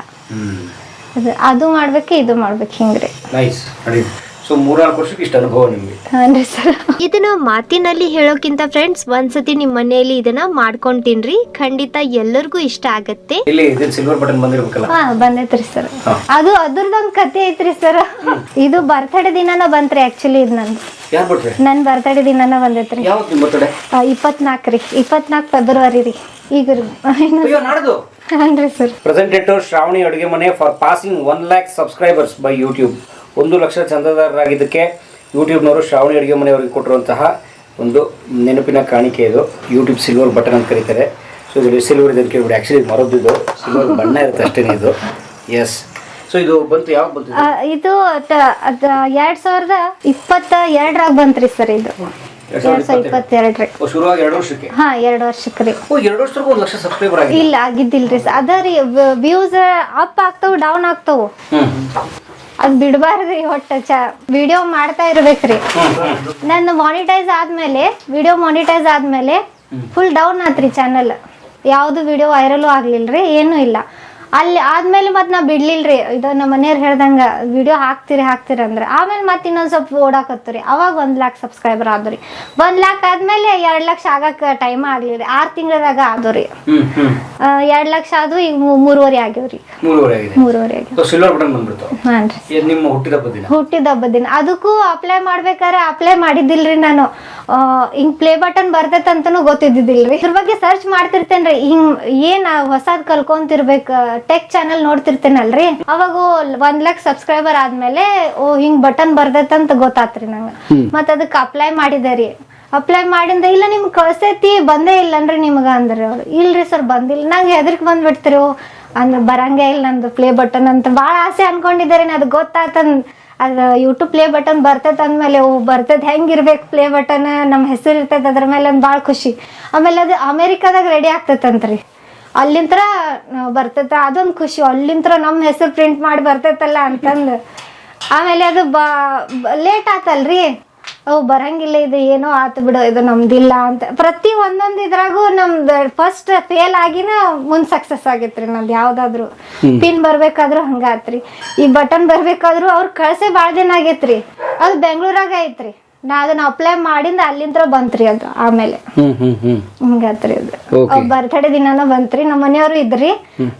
ಅದು ಅದು ಮಾಡ್ಬೇಕು ಇದು ಮಾಡ್ಬೇಕು ಹಿಂಗ್ರಿ. ನೈಸ್ ನಡೆಯುತ್ತೆ ಸೊ ಮೂರ್ನಾಲ್ಕು ವರ್ಷಕ್ಕೆ ಇಷ್ಟು ಅನುಭವ ನಿಮ್ಗೆ. ಹಾನ್ರಿ ಸರ್. ಇದನ್ನ ಮಾತಿನಲ್ಲಿ ಹೇಳೋಕ್ಕಿಂತ ಫ್ರೆಂಡ್ಸ್ ಒಂದ್ಸತಿ ನಿಮ್ ಮನೆಯಲ್ಲಿ ಇದನ್ನ ಮಾಡ್ಕೊಂಡ್ ತಿನ್ರಿ ಖಂಡಿತ ಎಲ್ಲರಿಗೂ ಇಷ್ಟ ಆಗತ್ತೆ. ಇಲ್ಲಿ ಸಿಲ್ವರ್ ಬಟನ್ ಬಂದಿರ್ಬೇಕಲ್ಲ? ಹಾ ಬಂದೈತ್ರಿ ಸರ್. ಅದು ಅದ್ರದೊಂದ್ ಕತೆ ಐತ್ರಿ ಸರ್. ಇದು ಬರ್ತಡೇ ದಿನಾನ ಬಂತ್ರಿ ಆಕ್ಚುಲಿ ಇದು ನಂದು. ಯಾರು ನನ್ ಬರ್ತಡೇ ದಿನಾನ ಬಂದೈತ್ರಿ. ಯಾವತ್ತು ನಿಮ್ಮ ಬರ್ತಡೆ ಇಪ್ಪತ್ನಾಲ್ಕು ರೀ. ಇಪ್ಪತ್ನಾಲ್ಕು ಫೆಬ್ರವರಿ ರೀ. ಈಗ ರೀ ಅಯ್ಯೋ ನಾಡ್ದು. ಪ್ರೆಸೆಂಟೇಟಿವ್ ಶ್ರಾವಣಿ ಅಡುಗೆ ಮನೆ for passing one lakh subscribers by YouTube ಒಂದು ಲಕ್ಷ ಚಂದಾದಾರರಾಗಿದ್ದಕ್ಕೆ ಯೂಟ್ಯೂಬ್ನವರು ಶ್ರಾವಣಿ ಅಡುಗೆ ಮನೆಯವರಿಗೆ ಕೊಟ್ಟಿರುವಂತಹ ಒಂದು ನೆನಪಿನ ಕಾಣಿಕೆ ಇದು. ಯೂಟ್ಯೂಬ್ ಸಿಲ್ವರ್ ಬಟನ್ ಅಂತ ಕರೀತಾರೆ. ಸೊ ಇದು ಸಿಲ್ವರ್ ಇದೆ ಅಂತ ಕೇಳ್ಬಿಡಿ. ಆ್ಯಕ್ಚುಲಿ ಮರದಿದ್ದು ಸಿಲ್ವರ್ ಬಣ್ಣ ಇರುತ್ತೆ ಅಷ್ಟೇ ಇದು. ಎಸ್ ಸೊ ಇದು ಬಂತು. ಯಾವಾಗ ಬಂತು ಇದು? ಎರಡ್ ಸಾವಿರದ ಇಪ್ಪತ್ತ ಎರಡರಾಗ ಬಂತ್ರಿ ಸರ್ ಇದು. ಎರಡ್ ಸಾವಿರದ ಇಪ್ಪತ್ತೆರಡ್ರಿ ಓ ಶುರುವಾಗಿ ಎರಡು ವರ್ಷಕ್ಕೆ? ಹಾ ಎರಡು ವರ್ಷಕ್ಕೆ ರೀ. ಓ ಎರಡು ವರ್ಷಕ್ಕೆ ಒಂದು ಲಕ್ಷ ಸಬ್ಸ್ಕ್ರೈಬರ್ ಆಗಿದೆ ಇಲ್ಲ ಆಗಿದ್ದಿಲ್ರಿ ಸರ್ ಅದ ರೀ ವ್ಯೂಸ್ ಅಪ್ ಆಗ್ತಾವು ಡೌನ್ ಆಗ್ತಾವು. ಅದ್ ಬಿಡಬಾರ್ದ್ರಿ ಒಟ್ಟ ಚ ವಿಡಿಯೋ ಮಾಡ್ತಾ ಇರ್ಬೇಕ್ರಿ ನನ್ನ ಮಾನಿಟೈಸ್ ಆದ್ಮೇಲೆ ವಿಡಿಯೋ ಮಾನಿಟೈಸ್ ಆದ್ಮೇಲೆ ಫುಲ್ ಡೌನ್ ಆತ್ರಿ ಚಾನಲ್ ಯಾವ್ದು ವಿಡಿಯೋ ವೈರಲ್ ಆಗ್ಲಿಲ್ರಿ ಏನು ಇಲ್ಲ. ಅಲ್ಲಿ ಆದ್ಮೇಲೆ ಮತ್ತೆ ನಾ ಬಿಡ್ಲಿಲ್ರಿ. ಇದು ನಮ್ಮ ಮನೆಯವ್ರು ಹೇಳ್ದಂಗೆ ವಿಡಿಯೋ ಹಾಕ್ತೀರಿ ಹಾಕ್ತೀರಿ ಅಂದ್ರೆ. ಆಮೇಲೆ ಮತ್ತೆ ಇನ್ನೊಂದು ಸ್ವಲ್ಪ ಓಡಾಕತ್ತೀರಿ. ಅವಾಗ ಒಂದು ಲ್ಯಾಕ್ ಸಬ್ಸ್ಕ್ರೈಬರ್ ಆದ್ರಿ. ಒಂದು ಲ್ಯಾಕ್ ಆದ್ಮೇಲೆ ಎರಡು ಲಕ್ಷ ಆಗಕ್ಕೆ ಟೈಮ್ ಆಗ್ಲಿರಿ ಆರ್ ತಿಂಗಳದಾಗ ಆದ್ರಿ. ಎರಡು ಲಕ್ಷ ಅದು ಈಗ ಮೂರುವರೆ ಆಗ್ಯಾವ್ರಿ. ಮೂರುವರೆ ಹುಟ್ಟಿದ ಹಬ್ಬ ದಿನ? ಅದಕ್ಕೂ ಅಪ್ಲೈ ಮಾಡ್ಬೇಕಾದ್ರೆ ಅಪ್ಲೈ ಮಾಡಿದ್ದಿಲ್ರಿ ನಾನು. ಹಿಂಗ್ ಪ್ಲೇ ಬಟನ್ ಬರ್ತೈತೆ ಅಂತಾನು ಗೊತ್ತಿದ್ದಿಲ್ರಿ ಇದ್ರ ಬಗ್ಗೆ ಸರ್ಚ್ ಮಾಡ್ತಿರ್ತೇನ್ರಿ. ಹಿಂಗ್ ಏನ್ ಹೊಸದ್ ಕಲ್ಕೊಂತಿರ್ಬೇಕು ಟೆಕ್ ಚಾನಲ್ ನೋಡ್ತಿರ್ತೇನಲ್ರಿ? ಅವಾಗ ಒಂದ್ ಲಕ್ಷ ಸಬ್ಸ್ಕ್ರೈಬರ್ ಆದ್ಮೇಲೆ ಓ ಹಿಂಗ್ ಬಟನ್ ಬರ್ತೈತೆ ಅಂತ ಗೊತ್ತಾತ್ರಿ ನಂಗ. ಮತ್ ಅದಕ್ಕೆ ಅಪ್ಲೈ ಮಾಡಿದೆ ರೀ. ಅಪ್ಲೈ ಮಾಡಿಂದ ಇಲ್ಲ ನಿಮ್ಗೆ ಕಳ್ಸೈತಿ ಬಂದೇ ಇಲ್ಲನ್ರಿ ನಿಮ್ಗ ಅಂದ್ರೆ. ಅವ್ರು ಇಲ್ರಿ ಸರ್ ಬಂದಿಲ್ಲ. ನಂಗೆ ಹೆದರ್ಕ್ ಬಂದ್ಬಿಡ್ತೀರಿ. ಓ ಅಂದ್ರೆ ಬರಂಗೇ ಇಲ್ಲ ನಂದು ಪ್ಲೇ ಬಟನ್ ಅಂತ ಭಾಳ ಆಸೆ ಅನ್ಕೊಂಡಿದ್ದಾರೆ ಅದ್ ಗೊತ್ತಾತಂದ್ ಅದು ಯೂಟ್ಯೂಬ್ ಪ್ಲೇ ಬಟನ್ ಬರ್ತೈತೆ ಅಂದ್ಮೇಲೆ ಓ ಬರ್ತೈತೆ ಹೆಂಗಿರ್ಬೇಕು ಪ್ಲೇ ಬಟನ್ ನಮ್ಮ ಹೆಸರು ಇರ್ತೈತೆ ಅದ್ರ ಮೇಲೆ ಒಂದು ಭಾಳ ಖುಷಿ. ಆಮೇಲೆ ಅದು ಅಮೇರಿಕಾದಾಗ ರೆಡಿ ಆಗ್ತೈತಂತ್ರಿ ಅಲ್ಲಿಂತ್ರ ಬರ್ತೈತ. ಅದೊಂದು ಖುಷಿ. ಅಲ್ಲಿಂತ್ರ ನಮ್ಮ ಹೆಸರು ಪ್ರಿಂಟ್ ಮಾಡಿ ಬರ್ತೈತಲ್ಲ ಅಂತಂದು. ಆಮೇಲೆ ಅದು ಬಾ ಲೇಟ್ ಆತಲ್ರಿ. ಅವು ಬರಂಗಿಲ್ಲ ಇದು ಏನೋ ಆತು ಬಿಡು ಇದು ನಮ್ದಿಲ್ಲ ಅಂತ. ಪ್ರತಿ ಒಂದೊಂದು ಇದ್ರಾಗೂ ನಮ್ದು ಫಸ್ಟ್ ಫೇಲ್ ಆಗಿನ ಮುಂದ್ ಸಕ್ಸಸ್ ಆಗೈತ್ರಿ ನಂದು ಯಾವ್ದಾದ್ರು. ಪಿನ್ ಬರ್ಬೇಕಾದ್ರೂ ಹಂಗಾತ್ರಿ. ಈ ಬಟನ್ ಬರ್ಬೇಕಾದ್ರೂ ಅವ್ರು ಕಳ್ಸೆ ಭಾಳ ದಿನ ಆಗೈತ್ರಿ. ಅದು ಬೆಂಗಳೂರಾಗ ಐತ್ರಿ. ನಾ ಅದನ್ನ ಅಪ್ಲೈ ಮಾಡಿಂದ ಅಲ್ಲಿಂದ್ರ ಬಂತ್ರಿ ಅದು ಆಮೇಲೆ. ಹಿಂಗಾತ್ರಿ ಅದು. ಬರ್ತಡೇ ದಿನಾನ ಬಂತ್ರಿ ನಮ್ಮ ಮನೆಯವರು ಇದ್ರಿ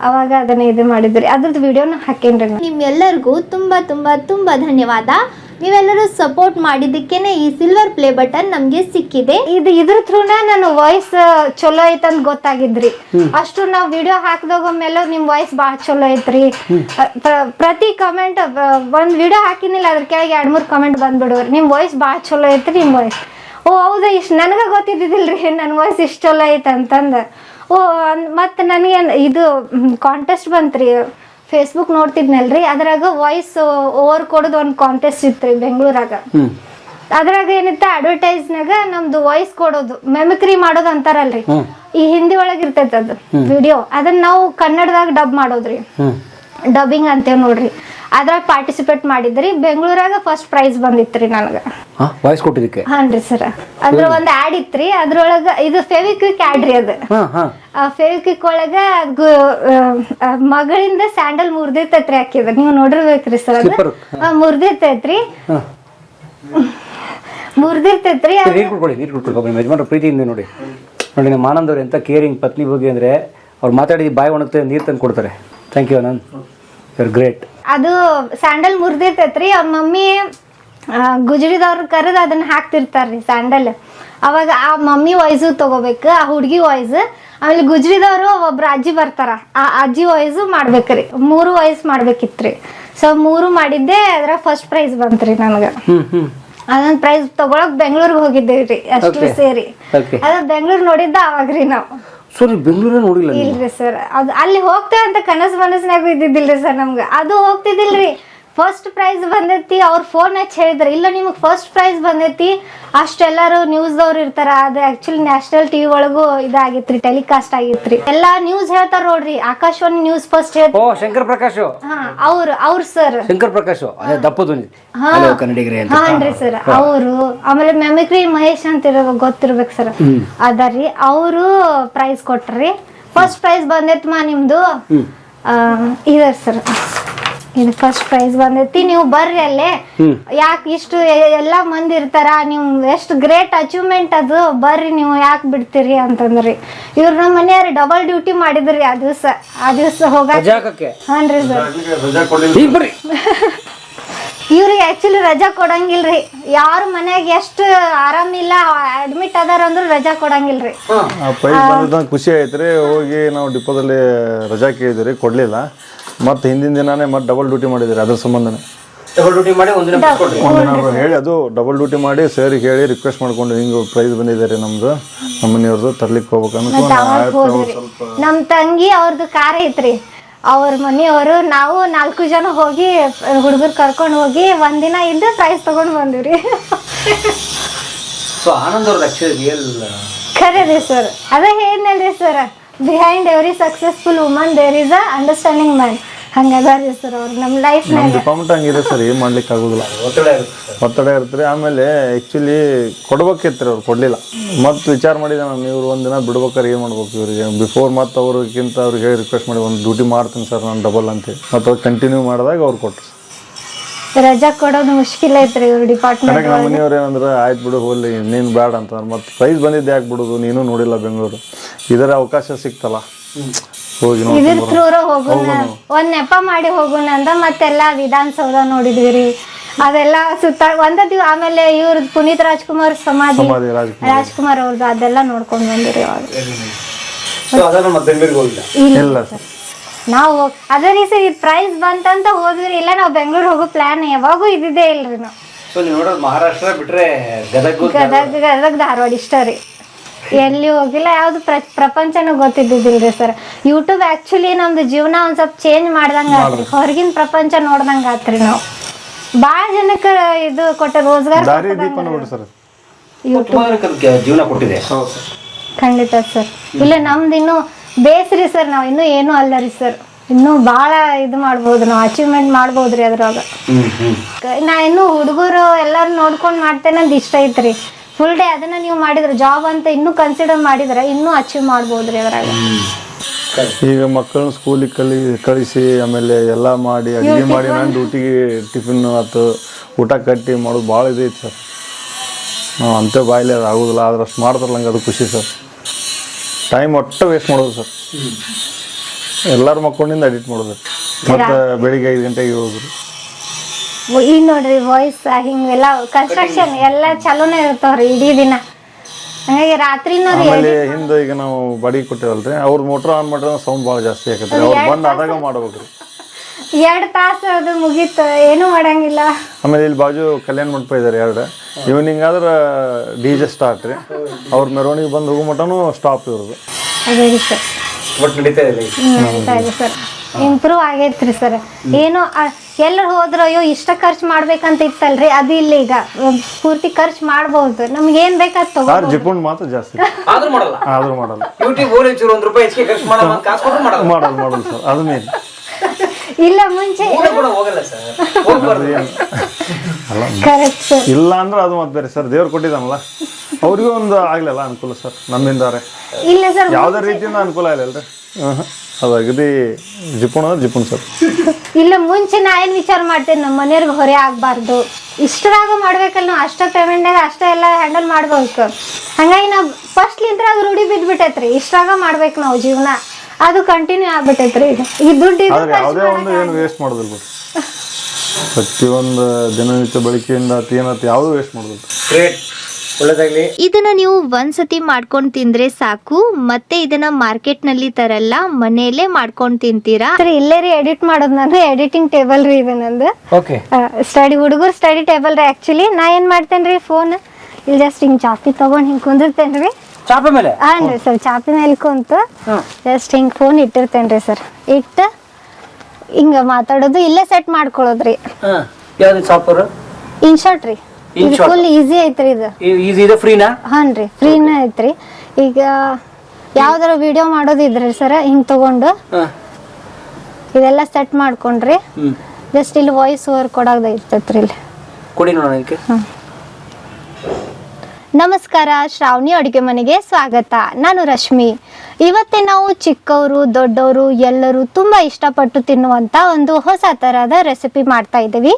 ಅವಾಗ ಅದನ್ನ ಇದು ಮಾಡಿದ್ರಿ. ಅದ್ರದ್ದು ವಿಡಿಯೋನ ಹಾಕೇನ್ರಿ ನಿಮ್ ನಿಮ್ಮೆಲ್ಲರಿಗೂ ತುಂಬಾ ತುಂಬಾ ತುಂಬಾ ಧನ್ಯವಾದ. ನೀವೆಲ್ಲರೂ ಸಪೋರ್ಟ್ ಮಾಡಿದ್ದಕ್ಕೇನೆ ಈ ಸಿಲ್ವರ್ ಪ್ಲೇ ಬಟನ್ ನಮಗೆ ಸಿಕ್ಕಿದೆ. ಇದು ಇದ್ರ ಥ್ರೂನ ನನ್ನ ವಾಯ್ಸ್ ಚಲೋ ಐತಂತ ಗೊತ್ತಾಗಿದ್ರಿ. ಅಷ್ಟು ನಾವು ವಿಡಿಯೋ ಹಾಕ್ದಾಗ ಮೇಲೆ ನಿಮ್ ವಾಯ್ಸ್ ಭಾಳ ಚಲೋ ಐತ್ರಿ. ಪ್ರ- ಪ್ರತಿ ಕಮೆಂಟ್ ಒಂದ್ ವಿಡಿಯೋ ಹಾಕಿನಿಲ್ಲ ಅದ್ರ ಕೆಳಗೆ ಎರಡ್ ಮೂರ್ ಕಮೆಂಟ್ ಬಂದ್ಬಿಡೋರಿ. ನಿಮ್ ವಾಯ್ಸ್ ಭಾಳ ಚಲೋ ಐತ್ರಿ ನಿಮ್ ವಾಯ್ಸ್ ಓ ಹೌದಾ ಇಷ್ಟ ನನಗ ಗೊತ್ತಿದ್ದಿಲ್ರಿ ನನ್ನ ವಾಯ್ಸ್ ಇಷ್ಟ ಚಲೋ ಐತೆ ಅಂತಂದ. ಓ ಮತ್ತೆ ಮತ್ತ್ ನನಗೆ ಇದು ಕಾಂಟೆಸ್ಟ್ ಬಂತ್ರಿ. ಫೇಸ್ಬುಕ್ ನೋಡ್ತಿದ್ನಲ್ರಿ? ಅದ್ರಾಗ ವಾಯ್ಸ್ ಓವರ್ ಕೊಡೋದು ಒಂದು ಕಾಂಟೆಸ್ಟ್ ಇತ್ತು ಬೆಂಗಳೂರಾಗ. ಅದ್ರಾಗ ಏನಿತ್ತ ಅಡ್ವರ್ಟೈಸ್ನಾಗ ನಮ್ದು ವಾಯ್ಸ್ ಕೊಡೋದು ಮೆಮಿಕ್ರಿ ಮಾಡೋದು ಅಂತಾರಲ್ರಿ. ಈ ಹಿಂದಿ ಒಳಗೆ ಇರ್ತೈತೆ ಅದು ವಿಡಿಯೋ ಅದನ್ನ ನಾವು ಕನ್ನಡದಾಗ ಡಬ್ ಮಾಡೋದ್ರಿ. ಡಬ್ಬಿಂಗ್ ಅಂತೇವ್ ನೋಡ್ರಿ. ಅದ್ರಾಗ ಪಾರ್ಟಿಸಿಪೇಟ್ ಮಾಡಿದ್ರಿ. ಬೆಂಗಳೂರಾಗ ಫಸ್ಟ್ ಪ್ರೈಸ್ ಬಂದಿತ್ರಿ ನನಗ. ವಾಯ್ಸ್ ಕೊಟ್ಟಿದ್ದಕ್ಕೆ? ಹಾನ್ರಿ ಸರ್ ಅದ್ರ ಒಂದ್ ಆಡ್ ಇತ್ರಿ. ಅದ್ರೊಳಗ ಇದು ಫೆವಿಕ್ವಿಕ್ ಆಡ್ ರೀ ಅದು. ಫೆವಿಕ್ವಿಕ್ ಒಳಗ ಮಗಳಿಂದ ಸ್ಯಾಂಡಲ್ ಮುರ್ದಿರ್ತೈತ್ರಿ ಹಾಕಿದ ನೀವು ನೋಡಿರ್ಬೇಕ್ರಿ ಸರ್ ಅದು. ಮುರ್ದಿರ್ತೈತ್ರಿ ಮುರ್ದಿರ್ತೈತ್ರಿ ನೀರು ಕುಡ್ಕೊಳ್ಳಿ ನೀರು ಕುಡ್ಕೊಳ್ಳಿ. ಯಜಮಾನ್ರ ಪ್ರೀತಿಯಿಂದ ನೋಡಿ. ನೋಡಿ ನಮ್ಮ ಆನಂದ್ ಅವ್ರು ಎಂತ ಕೇರಿಂಗ್ ಪತ್ನಿ ಬಗ್ಗೆ ಅಂದ್ರೆ ಅವ್ರು ಮಾತಾಡಿದ ಬಾಯಿ ಒಣಗ್ತಾರೆ ನೀರು ತಂದು ಕೊಡ್ತಾರೆ. ಥ್ಯಾಂಕ್ ಯು ಆನಂದ್ ಯರ್ ಗ್ರೇಟ್ ಅದು ಸ್ಯಾಂಡಲ್ ಮುರಿದಿರ್ತೈತ್ರಿ. ಅವ್ರ ಮಮ್ಮಿ ಗುಜರಿದವ್ರ ಕರೆದು ಅದನ್ನ ಹಾಕ್ತಿರ್ತಾರ್ರಿ ಸ್ಯಾಂಡಲ್. ಅವಾಗ ಆ ಮಮ್ಮಿ ವಾಯ್ಸು ತಗೋಬೇಕು ಆ ಹುಡುಗಿ ವಾಯ್ಸ್ ಆಮೇಲೆ ಗುಜರಿದವರು ಒಬ್ರು ಅಜ್ಜಿ ಬರ್ತಾರ. ಆ ಅಜ್ಜಿ ವಾಯ್ಸ್ ಮಾಡ್ಬೇಕ್ರಿ. ಮೂರು ವಾಯ್ಸ್ ಮಾಡ್ಬೇಕಿತ್ರಿ. ಸೊ ಮೂರು ಮಾಡಿದ್ದೆ ಅದ್ರ ಫಸ್ಟ್ ಪ್ರೈಸ್ ಬಂತ್ರಿ ನನಗೆ. ಅದನ್ನ ಅದೊಂದು ಪ್ರೈಸ್ ತಗೊಳಕ್ ಬೆಂಗಳೂರಿಗೆ ಹೋಗಿದ್ದೇವ್ರಿ ಅಷ್ಟು ಸೇರಿ. ಅದ ಬೆಂಗಳೂರು ನೋಡಿದ್ದ ಅವಾಗ್ರಿ ನಾವು. ಸೊ ನೀವು ಬೆಂಗಳೂರೇ ನೋಡಿಲ್ಲ ಇಲ್ರಿ ಸರ್, ಅದು ಅಲ್ಲಿ ಹೋಗ್ತೇವೆ ಅಂತ ಕನಸು ಮನಸ್ಸಿನಾಗ ಇದ್ದಿದ್ದಿಲ್ರಿ ಸರ್ ನಮ್ಗೆ. ಅದು ಹೋಗ್ತಿದ್ದಿಲ್ರಿ. ಫಸ್ಟ್ ಪ್ರೈಸ್ ಬಂದೈತಿ ಅವ್ರ ಫೋನ್ ಹಚ್ಚಿ ಹೇಳಿದ್ರು. ಇಲ್ಲ ನಿಮಗೆ ಫಸ್ಟ್ ಪ್ರೈಸ್ ಬಂದೈತಿ. ಅಷ್ಟೆಲ್ಲರೂ ನ್ಯೂಸ್ದವ್ರು ಇರ್ತಾರ ಅದು ಆಕ್ಚುಲಿ ನ್ಯಾಷನಲ್ ಟಿವಿ ಒಳಗೂ ಇದಾಗಿತ್ರಿ ಟೆಲಿಕಾಸ್ಟ್ ಆಗಿತ್ರಿ. ಎಲ್ಲಾ ನ್ಯೂಸ್ ಹೇಳ್ತಾರ ನೋಡ್ರಿ. ಆಕಾಶವಾಣಿ ನ್ಯೂಸ್ ಫಸ್ಟ್ ಓ ಶಂಕರ್ ಪ್ರಕಾಶ್. ಅವ್ರು ಅವ್ರ ಸರ್ ಶಂಕರ್ ಪ್ರಕಾಶ್. ಅದೇ. ಹಲೋ ಕನ್ನಡಿಗರೇ ಅಂತ. ಹಾನ್ರಿ ಸರ್ ಅವರು ಆಮೇಲೆ ಮೆಮಿಕ್ರಿ ಮಹೇಶ್ ಅಂತ ಇರೋ ಗೊತ್ತಿರ್ಬೇಕು ಸರ್ ಅದರಿ ಅವರು ಪ್ರೈಸ್ ಕೊಟ್ರಿ. ಫಸ್ಟ್ ಪ್ರೈಸ್ ಬಂದೈತಮ್ಮ ಮಾ ನಿಮ್ದು ಇದ ಸರ್. ಇದು ಫಸ್ಟ್ ಪ್ರೈಸ್ ಬಂದೈತಿ. ನೀವು ಬರ್ರಿ ಅಲ್ಲೇ. ಯಾಕೆ ಇಷ್ಟು ಎಲ್ಲ ಮಂದಿ ಇರ್ತಾರ? ನೀವು ಎಷ್ಟು ಗ್ರೇಟ್ ಅಚೀವ್ಮೆಂಟ್ ಅದು. ಬರ್ರಿ ನೀವು ಯಾಕೆ ಬಿಡ್ತೀರಿ ಅಂತಂದ್ರಿ. ಇವ್ರ ನಮ್ಮ ಮನೆಯವ್ರು ಡಬಲ್ ಡ್ಯೂಟಿ ಮಾಡಿದ್ರಿ ಆ ದಿವ್ಸ. ಆ ದಿವ್ಸ ಹೋಗಿ ಹಾನ್ರಿ ಸರ್. ಇವ್ರಿಗೆ ಆ್ಯಕ್ಚುಲಿ ರಜಾ ಕೊಡಂಗಿಲ್ರಿ. ಯಾರು ಮನ್ಯಾಗ ಎಷ್ಟು ಆರಾಮಿಲ್ಲ ಅಡ್ಮಿಟ್ ಅದಾರ ಅಂದ್ರೆ ರಜಾ ಕೊಡಂಗಿಲ್ರಿ. ಬಂದಿದ್ದ ಖುಷಿ ಐತ್ರಿ ಹೋಗಿ ನಾವು ಡಿಪೋದಲ್ಲಿ ರಜಾ ಕೇಳಿದ್ರಿ ಕೊಡಲಿಲ್ಲ. ಮತ್ತೆ ಹಿಂದಿನ ದಿನಾನೇ ಮತ್ತೆ ಡಬಲ್ ಡ್ಯೂಟಿ ಮಾಡಿದ್ರಿ ಅದ್ರ ಸಂಬಂಧನೇ. ಡಬಲ್ ಡ್ಯೂಟಿ ಮಾಡಿ ಒಂದಿನ ಬಿಟ್ಕೊಡ್ರಿ. ಒಂದಿನ ಹೇಳಿ ಅದು ಡಬಲ್ ಡ್ಯೂಟಿ ಮಾಡಿ ಸರ್ ಹೇಳಿ ರಿಕ್ವೆಸ್ಟ್ ಮಾಡ್ಕೊಂಡು ಹಿಂಗೆ ಪ್ರೈಸ್ ಬಂದಿದ್ದಾರೆ ನಮ್ದು. ನಮ್ಮ ಮನೆಯವ್ರದ್ದು ತರ್ಲಿಕ್ಕೆ ಹೋಗ್ಬೇಕು ಅನ್ಕೊಂಡು ನಮ್ ತಂಗಿ ಅವ್ರದ್ದು ಕಾರ್ ಐತ್ರಿ. ಅವ್ರ ಮನೆಯವರು ನಾವು ನಾಲ್ಕು ಜನ ಹೋಗಿ ಹುಡುಗರು ಕರ್ಕೊಂಡು ಹೋಗಿ ಒಂದಿನ ಇದ್ದು ಪ್ರೈಸ್ ತಗೊಂಡು ಬಂದಿವ್ರಿ. ಸೊ ಆನಂದ್ ಖರೆ ರೀ ಸರ್ ಅದೇ ಹೇಳಿದ್ನಲ್ರಿ sir behind every successful woman there is a understanding man ಹಂಗದಾರಿ sir ಅವ್ರು ನಮ್ಮ ಲೈಫ್ನಾಗ ನಮ್ಮ ಡಿಪಾರ್ಟ್ಮೆಂಟ್ ಹಂಗಿದೆ ಸರ್ ಏನು ಮಾಡ್ಲಿಕ್ಕೆ ಆಗೋದಿಲ್ಲ. ಒತ್ತಡ ಇರುತ್ತೆ ಸರ್. ಒತ್ತಡ ಇರ್ತಾರೆ ಆಮೇಲೆ ಆ್ಯಕ್ಚುಲಿ ಕೊಡ್ಬೇಕಿತ್ತು ಅವ್ರು ಕೊಡಲಿಲ್ಲ. ಮತ್ತು ವಿಚಾರ ಮಾಡಿದೆ ನಾನು ಇವ್ರು ಒಂದಿನ ಬಿಡ್ಬೇಕಾದ್ರೆ ಏನು ಮಾಡ್ಬೇಕು ಇವರಿಗೆ? ಬಿಫೋರ್ ಮತ್ತು ಅವ್ರಿಗಿಂತ ಅವ್ರಿಗೆ ರಿಕ್ವೆಸ್ಟ್ ಮಾಡಿ ಒಂದು ಡ್ಯೂಟಿ ಮಾಡ್ತೀನಿ ಸರ್ ನಾನು ಡಬಲ್ ಅಂತೇಳಿ ಮತ್ತು ಅವ್ರು ಕಂಟಿನ್ಯೂ ಮಾಡಿದಾಗ ಅವ್ರು ಕೊಟ್ಟರು ರಜಾ ಕೊಡೋದು ಮುಷ್ಕಿಲ್ಲ ಐತ್ರಿ ಇವ್ರ ಡಿಪಾರ್ಟ್ಮೆಂಟ್ ಕಡೆಗೆ ನಮ್ಮ ಮನೆಯವ್ರು ಏನಂದ್ರೆ ಆಯ್ತು ಬಿಡು ಹೋಗ್ಲಿ ನೀನು ಬೇಡ ಅಂತ ಮತ್ತು ಪ್ರೈಸ್ ಬಂದಿದ್ದು ಯಾಕೆ ಬಿಡೋದು? ನೀನು ನೋಡಿಲ್ಲ ಬೆಂಗಳೂರು. ಇದರ ಅವಕಾಶ ಸಿಕ್ತಲ್ಲ. ಹೋಗಿ ಇದ್ರ ಥ್ರೂರ ಹೋಗೋಣ. ಒಂದ್ ನೆಪ ಮಾಡಿ ಹೋಗೋಣ ಅಂತ ಮತ್ತೆಲ್ಲ ವಿಧಾನಸೌಧ ನೋಡಿದ್ವಿ ರೀ ಅದೆಲ್ಲ ಸುತ್ತ ಒಂದ ದಿವ ಆಮೇಲೆ ಇವ್ರದ್ ಪುನೀತ್ ರಾಜ್ಕುಮಾರ್ ಸಮಾಧಿ ಸಮಾಧಿ ರಾಜಕುಮಾರ್. ರಾಜ್ಕುಮಾರ್ ಅವ್ರದ್ದು ಅದೆಲ್ಲ ನೋಡ್ಕೊಂಡ್ ಬಂದಿರಿ ಅವಾಗ ಸೊ ಅದನ್ನ ಮತ್ತೆ ಬೆಂಗಳೂರಿಗೆ ಹೋಗಿಲ್ಲ? ಇಲ್ಲ ಸರ್. ನಾವು ಅದೇ ರೀ ಸರ್ ಪ್ರೈಸ್ ಬಂತಂತ ಹೋದ್ವಿ. ಇಲ್ಲ ನಾವು ಬೆಂಗಳೂರು ಹೋಗೋ ಪ್ಲಾನ್ ಯಾವಾಗೂ ಇದ್ದಿದ್ದೇ ಇಲ್ರಿ ನಾವು. ಸೊ ನೀವು ನೋಡೋದು ಮಹಾರಾಷ್ಟ್ರ ಬಿಟ್ರೆ ಗದಗ ಗದಗ ಗದಗ ಧಾರವಾಡ ಇಷ್ಟ ರೀ. ಎಲ್ಲಿ ಹೋಗಿಲ್ಲ ಯಾವ್ದು ಪ್ರ ಪ್ರಪಂಚನೂ ಗೊತ್ತಿದ್ದಿದ್ದಿಲ್ರಿ ಸರ್ ಯೂಟ್ಯೂಬ್ ಆಕ್ಚುಲಿ ನಮ್ದು ಜೀವನ ಒಂದ್ ಸ್ವಲ್ಪ ಚೇಂಜ್ ಮಾಡ್ದಂಗ ಆತ್ರಿ. ಹೊರಗಿನ ಪ್ರಪಂಚ ನೋಡ್ದಂಗ ಆತ್ರಿ ನಾವು. ಭಾಳ ಜನಕ್ಕ ಇದು ಕೊಟ್ಟ ರೋಜ್ಗಾರ್ ದಾರಿ ದೀಪ ನೋಡಿ ಸರ್ ಜೀವನ ಕೊಟ್ಟಿದೆ. ಖಂಡಿತ ಸರ್ ಇಲ್ಲ ನಮ್ದು ಇನ್ನೂ ಬೇಸ್ರಿ ಸರ್ ನಾವು. ಇನ್ನೂ ಏನೂ ಅಲ್ಲ ರೀ ಸರ್ ಇನ್ನೂ ಭಾಳ ಇದು ಮಾಡ್ಬೋದು ನಾವು ಅಚೀವ್ಮೆಂಟ್ ಮಾಡ್ಬೋದ್ರಿ ಅದ್ರೊಳಗ ನಾ ಇನ್ನೂ ಹುಡುಗರು ಎಲ್ಲಾರು ನೋಡ್ಕೊಂಡು ಮಾಡ್ತೇನೆ ಅಂತ ಇಷ್ಟ ಐತ್ರಿ. ಫುಲ್ ಡೇ ಅದನ್ನ ನೀವು ಮಾಡಿದ್ರೆ ಜಾಬ್ ಅಂತ ಇನ್ನೂ ಕನ್ಸಿಡರ್ ಮಾಡಿದ್ರೆ ಇನ್ನೂ ಅಚೀವ್ ಮಾಡ್ಬೋದ್ರಿ ಅದ್ರಾಗ ಈಗ ಮಕ್ಕಳನ್ನ ಸ್ಕೂಲಿಗೆ ಕಲಿ ಕಳಿಸಿ ಆಮೇಲೆ ಎಲ್ಲ ಮಾಡಿ ಅಡುಗೆ ಮಾಡಿ ನಾನು ಡ್ಯೂಟಿಗೆ ಟಿಫಿನ್ ಆಯ್ತು ಊಟ ಕಟ್ಟಿ ಮಾಡೋದು ಭಾಳ ಇದೈತೆ ಸರ್. ನಾವು ಅಂತೆ ಬಾಯಿಲೆ ಅದು ಆಗೋದಿಲ್ಲ ಆದ್ರೆ ಅಷ್ಟು ಮಾಡ್ತಾರಲ್ಲ ನಂಗೆ ಅದು ಖುಷಿ ಸರ್. ಟೈಮ್ ಒಟ್ಟು ವೇಸ್ಟ್ ಮಾಡೋದು ಸರ್. ಎಲ್ಲರ ಮಕ್ಕಳಿಂದ ಎಡಿಟ್ ಮಾಡೋದು. ಮತ್ತು ಬೆಳಿಗ್ಗೆ ಐದು ಗಂಟೆಗೆ ಹೋಗೋದು ಈಗ ನೋಡ್ರಿ ವಾಯ್ಸ್ ಹಿಂಗೆಲ್ಲ ಕನ್ಸ್ಟ್ರಕ್ಷನ್ ಎಲ್ಲ ಚಲೋನೇ ಇರ್ತಾವ್ರಿ ಇಡೀ ದಿನ. ಹಂಗಾಗಿ ರಾತ್ರಿನೂ ರೀ ಆಮೇಲೆ ಹಿಂದೆ ಈಗ ನಾವು ಬಡಿ ಕೊಟ್ಟಿವಲ್ರಿ ಅವ್ರ ಮೋಟ್ರ್ ಆನ್ ಮಾಡಿದ್ರೆ ಸೌಂಡ್ ಭಾಳ ಜಾಸ್ತಿ ಆಕೈತೆ ಅವ್ರು ಬಂದು ಆದಾಗ ಮಾಡ್ಬೇಕ್ರಿ. ಎರಡು ತಾಸು ಅದು ಮುಗೀತು ಏನೂ ಮಾಡಂಗಿಲ್ಲ. ಆಮೇಲೆ ಇಲ್ಲಿ ಬಾಜು ಕಲ್ಯಾಣ ಮಂಟಪ ಇದ್ದಾರೆ ಎರಡು. ಈವ್ನಿಂಗ್ ಆದ್ರೆ ಡಿ ಜೆ ಸ್ಟಾರ್ಟ್ ರೀ. ಅವ್ರ ಮೆರವಣಿಗೆ ಬಂದು ಹೋಗೋ ಮಟನೂ ಸ್ಟಾಪ್ ಇರೋದು ಅದೇ ರೀ ಸರ್ ಒಟ್ಟು ನಡೀತಾ ಇಲ್ಲ ನಡೀತಾ ಇದೆ ಸರ್ ಇಂಪ್ರೂವ್ ಆಗೈತ್ರಿ ಸರ್ ಏನೋ ಎಲ್ಲರೂ ಹೋದ್ರು ಅಯ್ಯೋ ಇಷ್ಟ ಖರ್ಚು ಮಾಡ್ಬೇಕಂತ ಇತ್ತಲ್ರಿ? ಅದು ಇಲ್ಲ ಈಗ. ಪೂರ್ತಿ ಖರ್ಚು ಮಾಡಬಹುದು ನಮ್ಗೆ ಏನ್ ಬೇಕಾದ್ ತಗೋ ಮಾತ್ರ ಜಾಸ್ತಿ. ಆದ್ರೂ ಮಾಡಲ್ಲ. ಆದ್ರೂ ಮಾಡಲ್ಲ. ಯೂಟ್ಯೂಬ್ ಓನ್ ಒಂಚೂರು ಒಂದ್ ರೂಪಾಯಿ ಹೆಚ್ಚಿಗೆ ಖರ್ಚು ಮಾಡಲ್ಲ ಅಂತ ಕಾಸು ಕೊಟ್ಟು ಮಾಡಲ್ಲ. ಮಾಡಲ್ಲ ಮಾಡಲ್ಲ ಸರ್ ಅದು ಮೇನ್ ಇಲ್ಲ ಮುಂಚೆ ಹೋಗಲ್ಲ ಸರ್. ಹೋಗ್ಬಾರ್ದು. ಅಲ್ಲ ಕರೆಕ್ಟ್ ಸರ್ ಇಲ್ಲ ಅಂದ್ರೆ ಅದು ಮತ್ತೆ ಬೇರೆ ಸರ್ ದೇವ್ರು ಕೊಟ್ಟಿದ್ದಾನಲ್ಲ? ಅವ್ರಿಗೂ ಒಂದು ಆಗ್ಲಿಲ್ಲ ಅನುಕೂಲ ಸರ್ ನಮ್ಮಿಂದಾರೆ ಇಲ್ಲ ಸರ್ ಯಾವುದೇ ರೀತಿಯಿಂದ ಅನುಕೂಲ ಇಲ್ಲ ಅಲ್ರಿ? ಹ್ಞೂ ಅದು ಅಗದಿ ಜಿಪುಣ ಜಿಪುಣ ಸರ್. ಇಲ್ಲ ಮುಂಚೆ ನಾ ಏನು ವಿಚಾರ ಮಾಡ್ತೇನೆ ನಮ್ಮ ಮನೆಯವ್ರಿಗೆ ಹೊರೆ ಆಗಬಾರ್ದು. ಇಷ್ಟರಾಗ ಮಾಡ್ಬೇಕಲ್ಲ ನಾವು ಅಷ್ಟ ಪೇಮೆಂಟ್ನಾಗ ಅಷ್ಟ ಎಲ್ಲ ಹ್ಯಾಂಡಲ್ ಮಾಡ್ಬೇಕು. ಹಂಗಾಗಿ ನಾವು ಫಸ್ಟ್ಲಿಂತ್ರ ಅದು ರೂಢಿ ಬಿದ್ಬಿಟ್ಟೈತ್ರಿ ಇಷ್ಟರಾಗ ಮಾಡ್ಬೇಕು ನಾವು ಜೀವನ. ಅದು ಕಂಟಿನ್ಯೂ ಆಗ್ಬಿಟ್ಟೈತ್ರಿ ಈಗ. ಈ ದುಡ್ಡು ಇದು ಆದ್ರೆ ಯಾವುದೇ ಒಂದು ಏನು ವೇಸ್ಟ್ ಮಾಡೋದಿಲ್ಲ ಪ್ರತಿಯೊಂದು ದಿನನಿತ್ಯ ಬಳಕೆಯಿಂದ ಆತು ಏನಾಯ್ತು ಯಾವುದೂ ವೇಸ್ಟ್ ಮಾಡೋದಿಲ್ಲ. ಗ್ರೇಟ್ ಒಳ್ಳೇದಾಗ್ಲಿ. ಇದನ್ನ ನೀವು ಒಂದ್ಸತಿ ಮಾಡ್ಕೊಂಡು ತಿಂದ್ರೆ ಸಾಕು. ಮತ್ತೆ ಇದನ್ನ ಮಾರ್ಕೆಟ್ನಲ್ಲಿ ತರಲ್ಲ ಮನೆಯಲ್ಲೇ ಮಾಡ್ಕೊಂಡು ತಿಂತೀರಾ? ಸರಿ ಇಲ್ಲೇ ರೀ ಎಡಿಟ್ ಮಾಡೋದು ನಾನು ಎಡಿಟಿಂಗ್ ಟೇಬಲ್ ರೀ ಇದು ನಂದು. ಓಕೆ ಸ್ಟಡಿ ಹುಡುಗರು ಸ್ಟಡಿ ಟೇಬಲ್ ರೀ ಆ್ಯಕ್ಚುಲಿ ನಾ ಏನು ಮಾಡ್ತೇನೆ ರೀ ಫೋನ್ ಇಲ್ಲಿ ಜಸ್ಟ್ ಹಿಂಗೆ ಜಾಸ್ತಿ ತೊಗೊಂಡು ಹಿಂಗೆ ಕುಂದಿರ್ತೇನೆ ರೀ ಚಾಪೆ ಮೇಲೆ? ಹಾಂ ರೀ ಸರ್ ಚಾಪಿ ಮೇಲೆ ಕುಂತು ಜಸ್ಟ್ ಹಿಂಗ್ ಫೋನ್ ಇಟ್ಟಿರ್ತೇನೆ ರೀ ಸರ್. ಇಟ್ಟು ಹಿಂಗ ಮಾತಾಡೋದು ಇಲ್ಲೇ ಸೆಟ್ ಮಾಡ್ಕೊಳ್ಳೋದು ರೀ ಹಾ. ಯಾವ್ದು ಸಾಫ್ಟ್ವೇರ್ ಇನ್ಶಾರ್ಟ್ ರೀ. ಇದು InShot. ಫುಲ್ ಈಸಿ ಐತ್ರಿ ಇದು. ಈಸಿ ಇದೆ? ಫ್ರೀನಾ ಹಾಂ ರೀ ಫ್ರೀನೇ ಐತ್ರಿ. ಈಗ ಯಾವ್ದಾರ ವಿಡಿಯೋ ಮಾಡೋದು ಮಾಡೋದಿದ್ರಿ ಸರ್ ಹಿಂಗ ತಗೊಂಡು ಇದೆಲ್ಲ ಸೆಟ್ ಮಾಡ್ಕೊಂಡ್ರಿ. ಹ್ಮ್. ಜಸ್ಟ್ ಇಲ್ಲಿ ವಾಯ್ಸ್ ಓವರ್ ಕೊಡೋದು ಇರ್ತೈತ್ರಿ ಇಲ್ಲಿ. ಕೊಡಿ ನೋಡೋಣ ಇದಕ್ಕೆ. ನಮಸ್ಕಾರ, ಶ್ರಾವಣಿ ಅಡುಗೆ ಮನೆಗೆ ಸ್ವಾಗತ. ನಾನು ರಶ್ಮಿ. ಇವತ್ತೇ ನಾವು ಚಿಕ್ಕವರು, ದೊಡ್ಡವರು ಎಲ್ಲರೂ ತುಂಬ ಇಷ್ಟಪಟ್ಟು ತಿನ್ನುವಂಥ ಒಂದು ಹೊಸ ಥರದ ರೆಸಿಪಿ ಮಾಡ್ತಾ ಇದ್ದೀವಿ.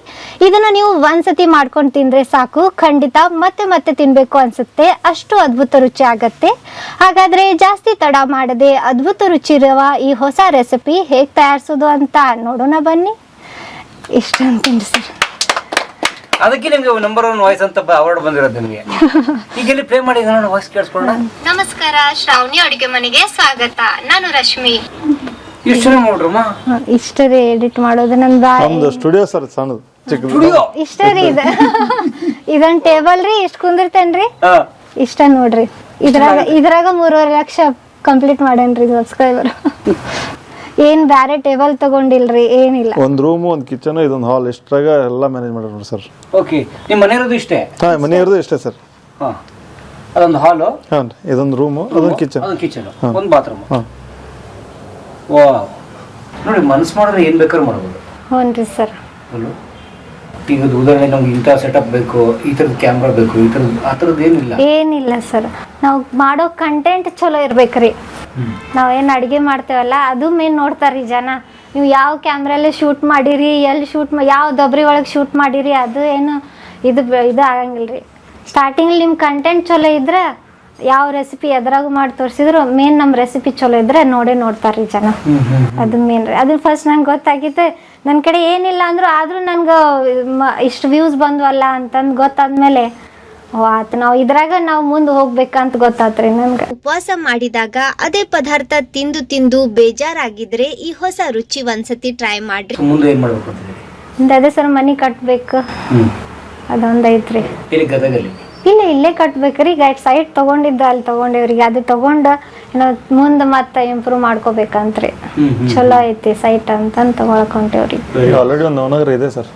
ಇದನ್ನು ನೀವು ಒಂದ್ಸತಿ ಮಾಡ್ಕೊಂಡು ತಿಂದರೆ ಸಾಕು, ಖಂಡಿತ ಮತ್ತೆ ಮತ್ತೆ ತಿನ್ನಬೇಕು ಅನಿಸುತ್ತೆ. ಅಷ್ಟು ಅದ್ಭುತ ರುಚಿ ಆಗತ್ತೆ. ಹಾಗಾದರೆ ಜಾಸ್ತಿ ತಡ ಮಾಡದೆ ಅದ್ಭುತ ರುಚಿ ಇರುವ ಈ ಹೊಸ ರೆಸಿಪಿ ಹೇಗೆ ತಯಾರಿಸೋದು ಅಂತ ನೋಡೋಣ ಬನ್ನಿ. ಇಷ್ಟ ಅಂತ ಸರ್. ಅದಕ್ಕೆ ನಿಮ್ಗೆ ನಂಬರ್ ಒನ್ ವಾಯ್ಸ್ ಅಂತ ಅವಾರ್ಡ್ ಬಂದಿರೋದು ನಿಮಗೆ. ಈಗ ಇಲ್ಲಿ ಪ್ಲೇ ಮಾಡಿ ನೋಡೋಣ ವಾಯ್ಸ್ ಕೇಳಿಸ್ಕೊಳ್ಳೋಣ. ನಮಸ್ಕಾರ ಶ್ರಾವಣಿ ಅಡುಗೆ ಮನೆಗೆ ಸ್ವಾಗತ. ನಾನು ರಶ್ಮಿ. ಎಷ್ಟು ಚೆನ್ನಾಗಿ ನೋಡ್ರಮ್ಮ ಇಷ್ಟ ರೀ ಎಡಿಟ್ ಮಾಡೋದು ನನ್ ಬಾಯ್. ನಮ್ದು ಸ್ಟುಡಿಯೋ ಸರ್ ಸಣ್ಣದು ಚಿಕ್ಕದು. ಸ್ಟುಡಿಯೋ ಇಷ್ಟ ರೀ ಇದ. ಇದೊಂದ್ ಟೇಬಲ್ ರೀ ಇಷ್ಟ ಕುಂದಿರ್ತೇನ್ರಿ ಹಾ. ಇಷ್ಟ ನೋಡ್ರಿ. ಇದ್ರಾಗ ಇದ್ರಾಗ ಮೂರುವರೆ ಲಕ್ಷ ಕಂಪ್ಲೀಟ್ ಮಾಡೇನ್ರಿ ಸಬ್ಸ್ಕ್ರೈಬರ್ ಏನ್ ಬ್ಯಾರೆ ಟೇಬಲ್ ತಗೊಂಡಿಲ್ರಿ? ಏನಿಲ್ಲ. ಒಂದು ರೂಮ್ ಒಂದು ಕಿಚನ್ ಇದೊಂದು ಹಾಲ್. ಇಷ್ಟ್ರಾಗ ಎಲ್ಲ ಮ್ಯಾನೇಜ್ ಮಾಡ್ಯಾರ ನೋಡಿ ಸರ್. ಓಕೆ ನಿಮ್ಮ ಮನೆ ಇರೋದು ಇಷ್ಟೇ? ಹಾ ಮನೆ ಇರೋದು ಇಷ್ಟೇ ಸರ್. ಹಾ. ಅದೊಂದು ಹಾಲು? ಹಾಂ ಇದೊಂದು ರೂಮು ಅದೊಂದು ಕಿಚನ್. ಅದೊಂದು ಕಿಚನ್. ಒಂದು ಬಾತ್ರೂಮ್. ಹಾಂ ವಾ ನೋಡಿ ಮನಸ್ಸು ಮಾಡಿದ್ರೆ ಏನು ಬೇಕಾದ್ರೂ ಮಾಡ್ಬೋದು. ಹ್ಞೂ ರೀ ಸರ್. ಅಲ್ವಾ ಈಗ ಉದಾಹರಣೆ ನಮ್ಗೆ ಇಂಥ ಸೆಟಪ್ ಬೇಕು ಈ ಥರದ ಕ್ಯಾಮ್ರಾ ಬೇಕು ಈ ಥರದ್ದು ಆ ಥರದ್ದು ಏನಿಲ್ಲ. ಏನಿಲ್ಲ ಸರ್. ನಾವು ಮಾಡೋ ಕಂಟೆಂಟ್ ಚಲೋ ಇರ್ಬೇಕ್ರಿ ನಾವು ಏನು ಅಡುಗೆ ಮಾಡ್ತೇವಲ್ಲ, ಅದು ಮೇನ್ ನೋಡ್ತಾರ್ರಿ ಜನ. ನೀವು ಯಾವ ಕ್ಯಾಮ್ರಲ್ಲೇ ಶೂಟ್ ಮಾಡಿರಿ, ಎಲ್ಲಿ ಶೂಟ್ ಯಾವ ದೊಬ್ರಿ ಒಳಗೆ ಶೂಟ್ ಮಾಡಿರಿ, ಅದು ಏನು ಇದು ಇದು ಆಗಂಗಿಲ್ಲ ಸ್ಟಾರ್ಟಿಂಗ್ ನಿಮ್ಮ ಕಂಟೆಂಟ್ ಚಲೋ ಇದ್ರೆ, ಯಾವ ರೆಸಿಪಿ ಎದ್ರಾಗು ಮಾಡಿ ತೋರಿಸಿದ್ರು ಮೇನ್ ನಮ್ಮ ರೆಸಿಪಿ ಚಲೋ ಇದ್ರೆ ನೋಡೇ ನೋಡ್ತಾರ್ರಿ ಜನ. ಅದು ಮೇನ್ ರೀ. ಅದು ಫಸ್ಟ್ ನಂಗೆ ಗೊತ್ತಾಗಿತ್ತು ನನ್ನ ಕಡೆ ಏನಿಲ್ಲ ಅಂದ್ರು ಆದ್ರೂ ನನಗೆ ಇಷ್ಟು ವ್ಯೂಸ್ ಬಂದ್ವಲ್ಲ ಅಂತಂದು ಗೊತ್ತಾದ್ಮೇಲೆ ಆತು ನಾವು ಇದ್ರಾಗ ನಾವು ಮುಂದೆ ಹೋಗ್ಬೇಕಂತ ಗೊತ್ತಾತ್ರಿ ನನ್ಗೆ. ಉಪವಾಸ ಮಾಡಿದಾಗ ಅದೇ ಪದಾರ್ಥ ತಿಂದು ತಿಂದು ಬೇಜಾರಾಗಿದ್ರೆ ಈ ಹೊಸ ರುಚಿ ಒಂದ್ಸತಿ ಟ್ರೈ ಮಾಡ್ರಿ. ಮುಂದೆ ಏನು ಮಾಡ್ಬೇಕು ಮುಂದೆ ಅದೇ ಸರ್ ಮನಿ ಕಟ್ಬೇಕು. ಅದೊಂದು ಐತ್ರಿ. ಇಲ್ಲಿ ಗದಗಲ್ಲಿ? ಇಲ್ಲ ಇಲ್ಲೇ ಕಟ್ಬೇಕ್ರಿ. ಈಗ ಸೈಟ್ ತಗೊಂಡಿದ್ದ ಅಲ್ಲಿ ತಗೊಂಡೇವ್ರಿಗೆ ಅದು ತಗೊಂಡ ಏನೋ ಮುಂದೆ ಮತ್ತೆ ಇಂಪ್ರೂವ್ ಮಾಡ್ಕೋಬೇಕಂತ್ರಿ. ಹ್ಞೂ ಚಲೋ ಐತಿ ಸೈಟ್ ಅಂತ ತಗೊಳಕ್ ಹೊಂಟೇವ್ರಿ. ಆಲ್ರೆಡಿ ಒಂದು ನವನಗರ ಇದೆ ಸರ್.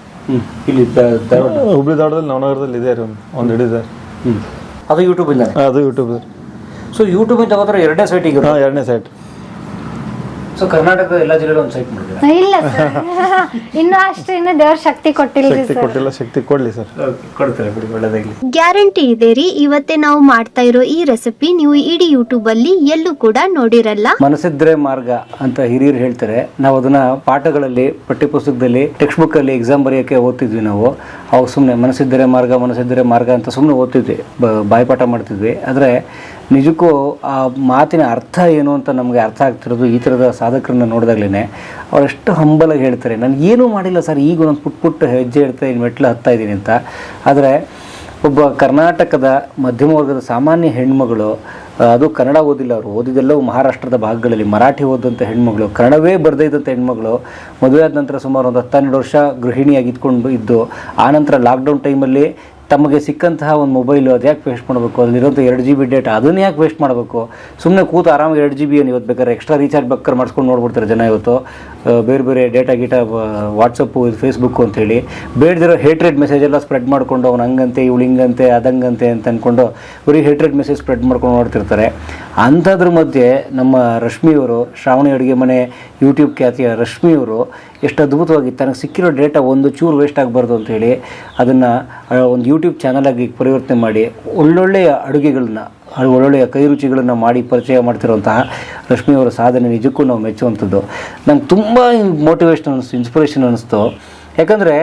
ಇಲ್ಲಿ ಧಾರವಾಡ ಹುಬ್ಳಿ ಧಾರವಾಡದಲ್ಲಿ ನವನಗರದಲ್ಲಿ ಇದೆ ರೀ ಒಂದು ಒಂದು ಹಿಡಿದೆ ಅದು ಅದು ಇಲ್ಲ ಅದು ಯೂಟ್ಯೂಬ್ ಸೊ ಯೂಟ್ಯೂಬ್ ತಗೋದ್ರೆ ಎರಡನೇ ಸೈಟ್ ಈಗ ಎರಡನೇ ಸೈಟ್ ಸೊ ಕರ್ನಾಟಕದ ಎಲ್ಲ ಜಿಲ್ಲೆಲೂ ಒಂದು ಸೈಟ್ ಮಾಡಿದ್ರೆ ಇಲ್ಲ ಸರ್ ಇನ್ನೂ ಅಷ್ಟು ಇನ್ನು ದೇವ್ರ ಶಕ್ತಿ ಕೊಟ್ಟಿಲ್ಲ ಶಕ್ತಿ ಸರ್ ಕೊಟ್ಟಿಲ್ಲ ಶಕ್ತಿ ಕೊಡ್ಲಿ ಸರ್ ಕೊಡ್ತಾರೆ ಬಿಡಿ ಒಳ್ಳೆದಾಗಲಿ. ಗ್ಯಾರಂಟಿ ಇದೆ ರೀ ಇವತ್ತೇ ನಾವು ಮಾಡ್ತಾ ಇರೋ ಈ ರೆಸಿಪಿ ನೀವು ಇಡೀ ಯೂಟ್ಯೂಬ್ ಅಲ್ಲಿ ಎಲ್ಲೂ ಕೂಡ ನೋಡಿರಲ್ಲ. ಮನಸ್ಸಿದ್ರೆ ಮಾರ್ಗ ಅಂತ ಹಿರಿಯರು ಹೇಳ್ತಾರೆ. ನಾವು ಅದನ್ನ ಪಾಠಗಳಲ್ಲಿ ಪಠ್ಯಪುಸ್ತಕದಲ್ಲಿ ಟೆಕ್ಸ್ಟ್ ಬುಕ್ ಅಲ್ಲಿ ಎಕ್ಸಾಮ್ ಬರೆಯೋಕೆ ಓದ್ತಿದ್ವಿ ನಾವು. ಅವಾಗ ಸುಮ್ಮನೆ ಮನಸ್ಸಿದ್ದರೆ ಮಾರ್ಗ ಮನಸ್ಸಿದ್ದರೆ ಮಾರ್ಗ ಅಂತ ಸುಮ್ಮನೆ ಓದ್ತಿದ್ವಿ. ಬ- ಬಾಯ್ಪಾಠ ಮಾಡ್ತಿದ್ವಿ. ಆದರೆ ನಿಜಕ್ಕೂ ಆ ಮಾತಿನ ಅರ್ಥ ಏನು ಅಂತ ನಮಗೆ ಅರ್ಥ ಆಗ್ತಿರೋದು ಈ ಥರದ ಸಾಧಕರನ್ನ ನೋಡಿದಾಗ್ಲೇ ಅವರೆಷ್ಟು ಹಂಬಲಾಗಿ ಹೇಳ್ತಾರೆ. ನಾನು ಏನೂ ಮಾಡಿಲ್ಲ ಸರ್, ಈಗ ಒಂದು ಪುಟ್ ಪುಟ್ಟ ಹೆಜ್ಜೆ ಇಡ್ತಾ ಇದ್ದೀನಿ, ಮೆಟ್ಲು ಹತ್ತಾ ಇದ್ದೀನಿ ಅಂತ. ಆದರೆ ಒಬ್ಬ ಕರ್ನಾಟಕದ ಮಧ್ಯಮ ವರ್ಗದ ಸಾಮಾನ್ಯ ಹೆಣ್ಮಗಳು ಅದು ಕನ್ನಡ ಓದಿಲ್ಲ ಅವರು. ಓದಿದೆಲ್ಲವೂ ಮಹಾರಾಷ್ಟ್ರದ ಭಾಗಗಳಲ್ಲಿ ಮರಾಠಿ ಓದಂಥ ಹೆಣ್ಮಗಳು, ಕನ್ನಡವೇ ಬರದೇ ಇದ್ದಂಥ ಹೆಣ್ಮಗಳು, ಮದುವೆ ಆದ ನಂತರ ಸುಮಾರು ಒಂದು ಹತ್ತೆರಡು ವರ್ಷ ಗೃಹಿಣಿಯಾಗಿ ಇದ್ದು ಆನಂತರ ಲಾಕ್ಡೌನ್ ಟೈಮಲ್ಲಿ ತಮಗೆ ಸಿಕ್ಕಂತಹ ಒಂದು ಮೊಬೈಲು, ಅದು ಯಾಕೆ ವೇಸ್ಟ್ ಮಾಡಬೇಕು? ಅಲ್ಲಿರೋಂಥ ಎರಡು ಜಿ ಬಿ ಡೇಟಾ ಅದನ್ನು ಯಾಕೆ ವೇಸ್ಟ್ ಮಾಡಬೇಕು? ಸುಮ್ಮನೆ ಕೂತು ಆರಾಮಾಗಿ ಎರಡು ಜಿ ಬಿ ಏನು ಇವತ್ತು ಬೇಕಾದ್ರೆ ಎಕ್ಸ್ಟ್ರಾ ರೀಚಾರ್ಜ್ ಬಕ್ಕರ್ ಮಾಡಿಸ್ಕೊಂಡು ನೋಡ್ಬಿಡ್ತಾರೆ ಜನ ಇವತ್ತು. ಬೇರೆ ಬೇರೆ ಡೇಟಾ ಗೀಟಾ ವಾಟ್ಸಪ್ಪು ಫೇಸ್ಬುಕ್ಕು ಅಂತೇಳಿ. ಬೇಡದಿರೋ ಹೇಟ್ರೆಡ್ ಮೆಸೇಜ್ ಎಲ್ಲ ಸ್ಪ್ರೆಡ್ ಮಾಡಿಕೊಂಡು ಅವ್ನು ಹಂಗಂತೆ, ಇವಳು ಹಿಂಗಂತೆ, ಅದಂಗಂತೆ ಅಂತ ಅಂದ್ಕೊಂಡು ಬರೀ ಹೇಟ್ರೆಡ್ ಮೆಸೇಜ್ ಸ್ಪ್ರೆಡ್ ಮಾಡ್ಕೊಂಡು ನೋಡ್ತಿರ್ತಾರೆ. ಅಂಥದ್ರ ಮಧ್ಯೆ ನಮ್ಮ ರಶ್ಮಿಯವರು ಶ್ರಾವಣಿ ಅಡುಗೆ ಮನೆ ಯೂಟ್ಯೂಬ್ ಖ್ಯಾತಿಯ ರಶ್ಮಿಯವರು ಎಷ್ಟು ಅದ್ಭುತವಾಗಿ ತನಗೆ ಸಿಕ್ಕಿರೋ ಡೇಟಾ ಒಂದು ಚೂರು ವೇಸ್ಟ್ ಆಗಬಾರ್ದು ಅಂತೇಳಿ ಅದನ್ನು ಒಂದು ಯೂಟ್ಯೂಬ್ ಚಾನಲಾಗಿ ಪರಿವರ್ತನೆ ಮಾಡಿ ಒಳ್ಳೊಳ್ಳೆಯ ಅಡುಗೆಗಳನ್ನ ಒಳ್ಳೊಳ್ಳೆಯ ಕೈ ರುಚಿಗಳನ್ನು ಮಾಡಿ ಪರಿಚಯ ಮಾಡ್ತಿರುವಂತಹ ರಶ್ಮಿಯವರ ಸಾಧನೆ ನಿಜಕ್ಕೂ ನಾವು ಮೆಚ್ಚುವಂಥದ್ದು. ನಂಗೆ ತುಂಬ ಮೋಟಿವೇಶನ್ ಅನ್ನಿಸ್ತು ಇನ್ಸ್ಪಿರೇಷನ್ ಅನ್ನಿಸ್ತು ಯಾಕಂದರೆ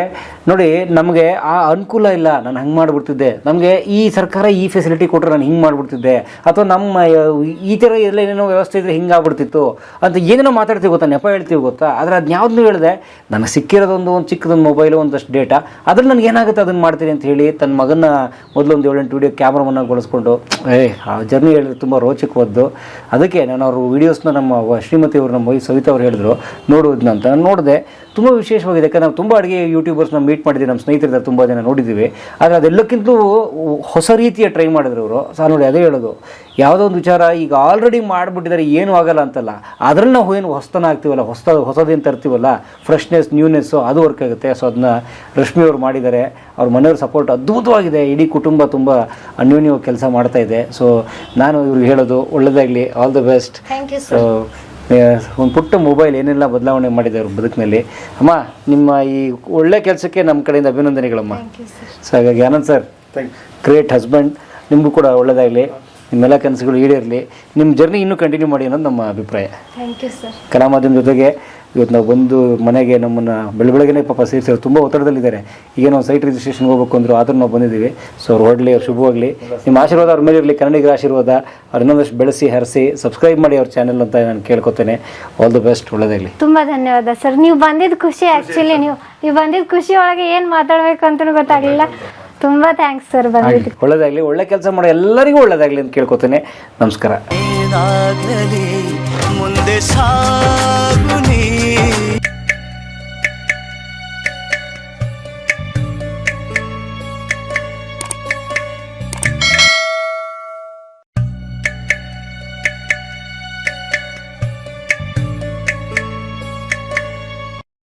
ನೋಡಿ, ನಮಗೆ ಆ ಅನುಕೂಲ ಇಲ್ಲ, ನಾನು ಹಂಗೆ ಮಾಡಿಬಿಡ್ತಿದ್ದೆ. ನಮಗೆ ಈ ಸರ್ಕಾರ ಈ ಫೆಸಿಲಿಟಿ ಕೊಟ್ಟರೆ ನಾನು ಹಿಂಗೆ ಮಾಡಿಬಿಡ್ತಿದ್ದೆ. ಅಥವಾ ನಮ್ಮ, ಈ ಥರ ಎಲ್ಲ ಏನೇನೋ ವ್ಯವಸ್ಥೆ ಇದ್ರೆ ಹಿಂಗೆ ಆಗ್ಬಿಡ್ತಿತ್ತು ಅಂತ ಏನೇನೋ ಮಾತಾಡ್ತೀವಿ ಗೊತ್ತಾ? ನೆಪ ಹೇಳ್ತೀವಿ ಗೊತ್ತಾ? ಆದರೆ ಅದು ಯಾವ್ದು ಹೇಳಿದೆ, ನನಗೆ ಸಿಕ್ಕಿರೋದೊಂದು, ಒಂದು ಚಿಕ್ಕದೊಂದು ಮೊಬೈಲು ಒಂದಷ್ಟು ಡೇಟಾ ಅದ್ರಲ್ಲಿ ನನಗೆ ಏನಾಗುತ್ತೆ ಅದನ್ನು ಮಾಡ್ತೀನಿ ಅಂತ ಹೇಳಿ ತನ್ನ ಮಗನ ಮೊದಲೊಂದು ಏಳೆಂಟು ವೀಡಿಯೋ ಕ್ಯಾಮ್ರಾಮನ್ನ ಬಳಸ್ಕೊಂಡು, ಏ, ಆ ಜರ್ನಿ ಹೇಳಿದ್ರೆ ತುಂಬ ರೋಚಕವಾದ್ದು. ಅದಕ್ಕೆ ನಾನು ಅವರು ವೀಡಿಯೋಸ್ನ ನಮ್ಮ ಶ್ರೀಮತಿ ಅವರು, ನಮ್ಮ ಸವಿತಾ ಅವ್ರು ಹೇಳಿದ್ರು. ನೋಡುವುದನ್ನ ಅಂತ ನಾನು ನೋಡಿದೆ, ತುಂಬ ವಿಶೇಷವಾಗಿದೆ. ಯಾಕಂದ್ರೆ ನಾವು ತುಂಬ ಅಡುಗೆ ಯೂಟ್ಯೂಬರ್ಸ್ನ ಮೀಟ್ ಮಾಡಿದ್ದೀವಿ ನಮ್ಮ ಸ್ನೇಹಿತರಿದ್ದಾರೆ ತುಂಬ ಜನ ನೋಡಿದ್ದೀವಿ. ಆದರೆ ಅದೆಲ್ಲಕ್ಕಿಂತಲೂ ಹೊಸ ರೀತಿಯ ಟ್ರೈ ಮಾಡಿದ್ರು ಅವರು. ಸಹ ನೋಡಿ ಅದೇ ಹೇಳೋದು. ಯಾವುದೋ ಒಂದು ವಿಚಾರ ಈಗ ಆಲ್ರೆಡಿ ಮಾಡಿಬಿಟ್ಟಿದ್ದಾರೆ ಏನೂ ಆಗಲ್ಲ ಅಂತಲ್ಲ. ಅದರಲ್ಲಿ ನಾವು ಏನು ಹೊಸ್ತನ ಆಗ್ತೀವಲ್ಲ ಹೊಸ ಹೊಸದೇನು ತರ್ತೀವಲ್ಲ? ಫ್ರೆಶ್ನೆಸ್ ನ್ಯೂನೆಸ್ಸು ಅದು ವರ್ಕ್ ಆಗುತ್ತೆ. ಸೊ ಅದನ್ನ ರಶ್ಮಿ ಅವರು ಮಾಡಿದ್ದಾರೆ. ಅವ್ರ ಮನೆಯವ್ರ ಸಪೋರ್ಟ್ ಅದ್ಭುತವಾಗಿದೆ. ಇಡೀ ಕುಟುಂಬ ತುಂಬ ಅನ್ಯೋನ್ಯವಾಗಿ ಕೆಲಸ ಮಾಡ್ತಾ ಇದೆ. ಸೊ ನಾನು ಇವ್ರಿಗೆ ಹೇಳೋದು ಒಳ್ಳೆಯದಾಗಲಿ all the best thank you so ಒಂದು ಪುಟ್ಟ ಮೊಬೈಲ್ ಏನೆಲ್ಲ ಬದಲಾವಣೆ ಮಾಡಿದೆ ಅವ್ರ ಬದುಕಿನಲ್ಲಿ. ಅಮ್ಮ ನಿಮ್ಮ ಈ ಒಳ್ಳೆ ಕೆಲಸಕ್ಕೆ ನಮ್ಮ ಕಡೆಯಿಂದ ಅಭಿನಂದನೆಗಳಮ್ಮ. ಸೊ ಹಾಗಾಗಿ ಆನಂದ್ ಸರ್ ಗ್ರೇಟ್ ಹಸ್ಬೆಂಡ್ ನಿಮಗೂ ಕೂಡ ಒಳ್ಳೆಯದಾಗಲಿ ನಿಮ್ಮೆಲ್ಲ ಕನಸುಗಳು ಈಡೇರಲಿ ನಿಮ್ಮ ಜರ್ನಿ ಇನ್ನೂ ಕಂಟಿನ್ಯೂ ಮಾಡಿ ಅನ್ನೋದು ನಮ್ಮ ಅಭಿಪ್ರಾಯ. ಥ್ಯಾಂಕ್ ಯು ಸರ್ ಕಲಾ ಮಾಧ್ಯಮ ಜೊತೆಗೆ ಇವತ್ತು ನಾವು ಬಂದು ಮನೆಗೆ ನಮ್ಮನ್ನು ಬೆಳ ಬೆಳಗ್ಗೆನೇ ಪಾಪ ಸೇರಿಸಿ ತುಂಬ ಒತ್ತಡದಲ್ಲಿದ್ದಾರೆ. ಈಗ ಒಂದು ಸೈಟ್ ರಿಜಿಸ್ಟ್ರೇಷನ್ ಹೋಗ್ಬೇಕು ಅಂದರು ಆದರೂ ನಾವು ಬಂದಿದ್ದೀವಿ. ಸೊ ಅವ್ರು ಹೊರಡಲಿ ಅವ್ರು ಶುಭವಾಗಲಿ ನಿಮ್ಮ ಆಶೀರ್ವಾದ ಅವ್ರ ಮೇಲೆ ಇರಲಿ. ಕನ್ನಡಿಗರ ಆಶೀರ್ವಾದ. ಅವ್ರು ಇನ್ನೊಂದಷ್ಟು ಬೆಳೆಸಿ ಹರಿಸಿ ಸಬ್ಸ್ಕ್ರೈಬ್ ಮಾಡಿ ಅವ್ರ ಚಾನೆಲ್ ಅಂತ ನಾನು ಕೇಳ್ಕೊತೇನೆ. ಆಲ್ ದಿ ಬೆಸ್ಟ್ ಒಳ್ಳೆದಾಗಲಿ ತುಂಬ ಧನ್ಯವಾದ ಸರ್. ನೀವು ಬಂದಿದ್ದು ಖುಷಿ ಆ್ಯಕ್ಚುಲಿ ನೀವು ನೀವು ಬಂದಿದ್ದು ಖುಷಿ ಒಳಗೆ ಏನು ಮಾತಾಡಬೇಕು ಅಂತಲೂ ಗೊತ್ತಾಗ್ಲಿಲ್ಲ. ತುಂಬ ಥ್ಯಾಂಕ್ಸ್ ಸರ್ ಬಂದಿದ್ದು ಒಳ್ಳೇದಾಗಲಿ. ಒಳ್ಳೆ ಕೆಲಸ ಮಾಡೋ ಎಲ್ಲರಿಗೂ ಒಳ್ಳೇದಾಗಲಿ ಅಂತ ಕೇಳ್ಕೊತೇನೆ. ನಮಸ್ಕಾರ. মন্দে সাগুনী।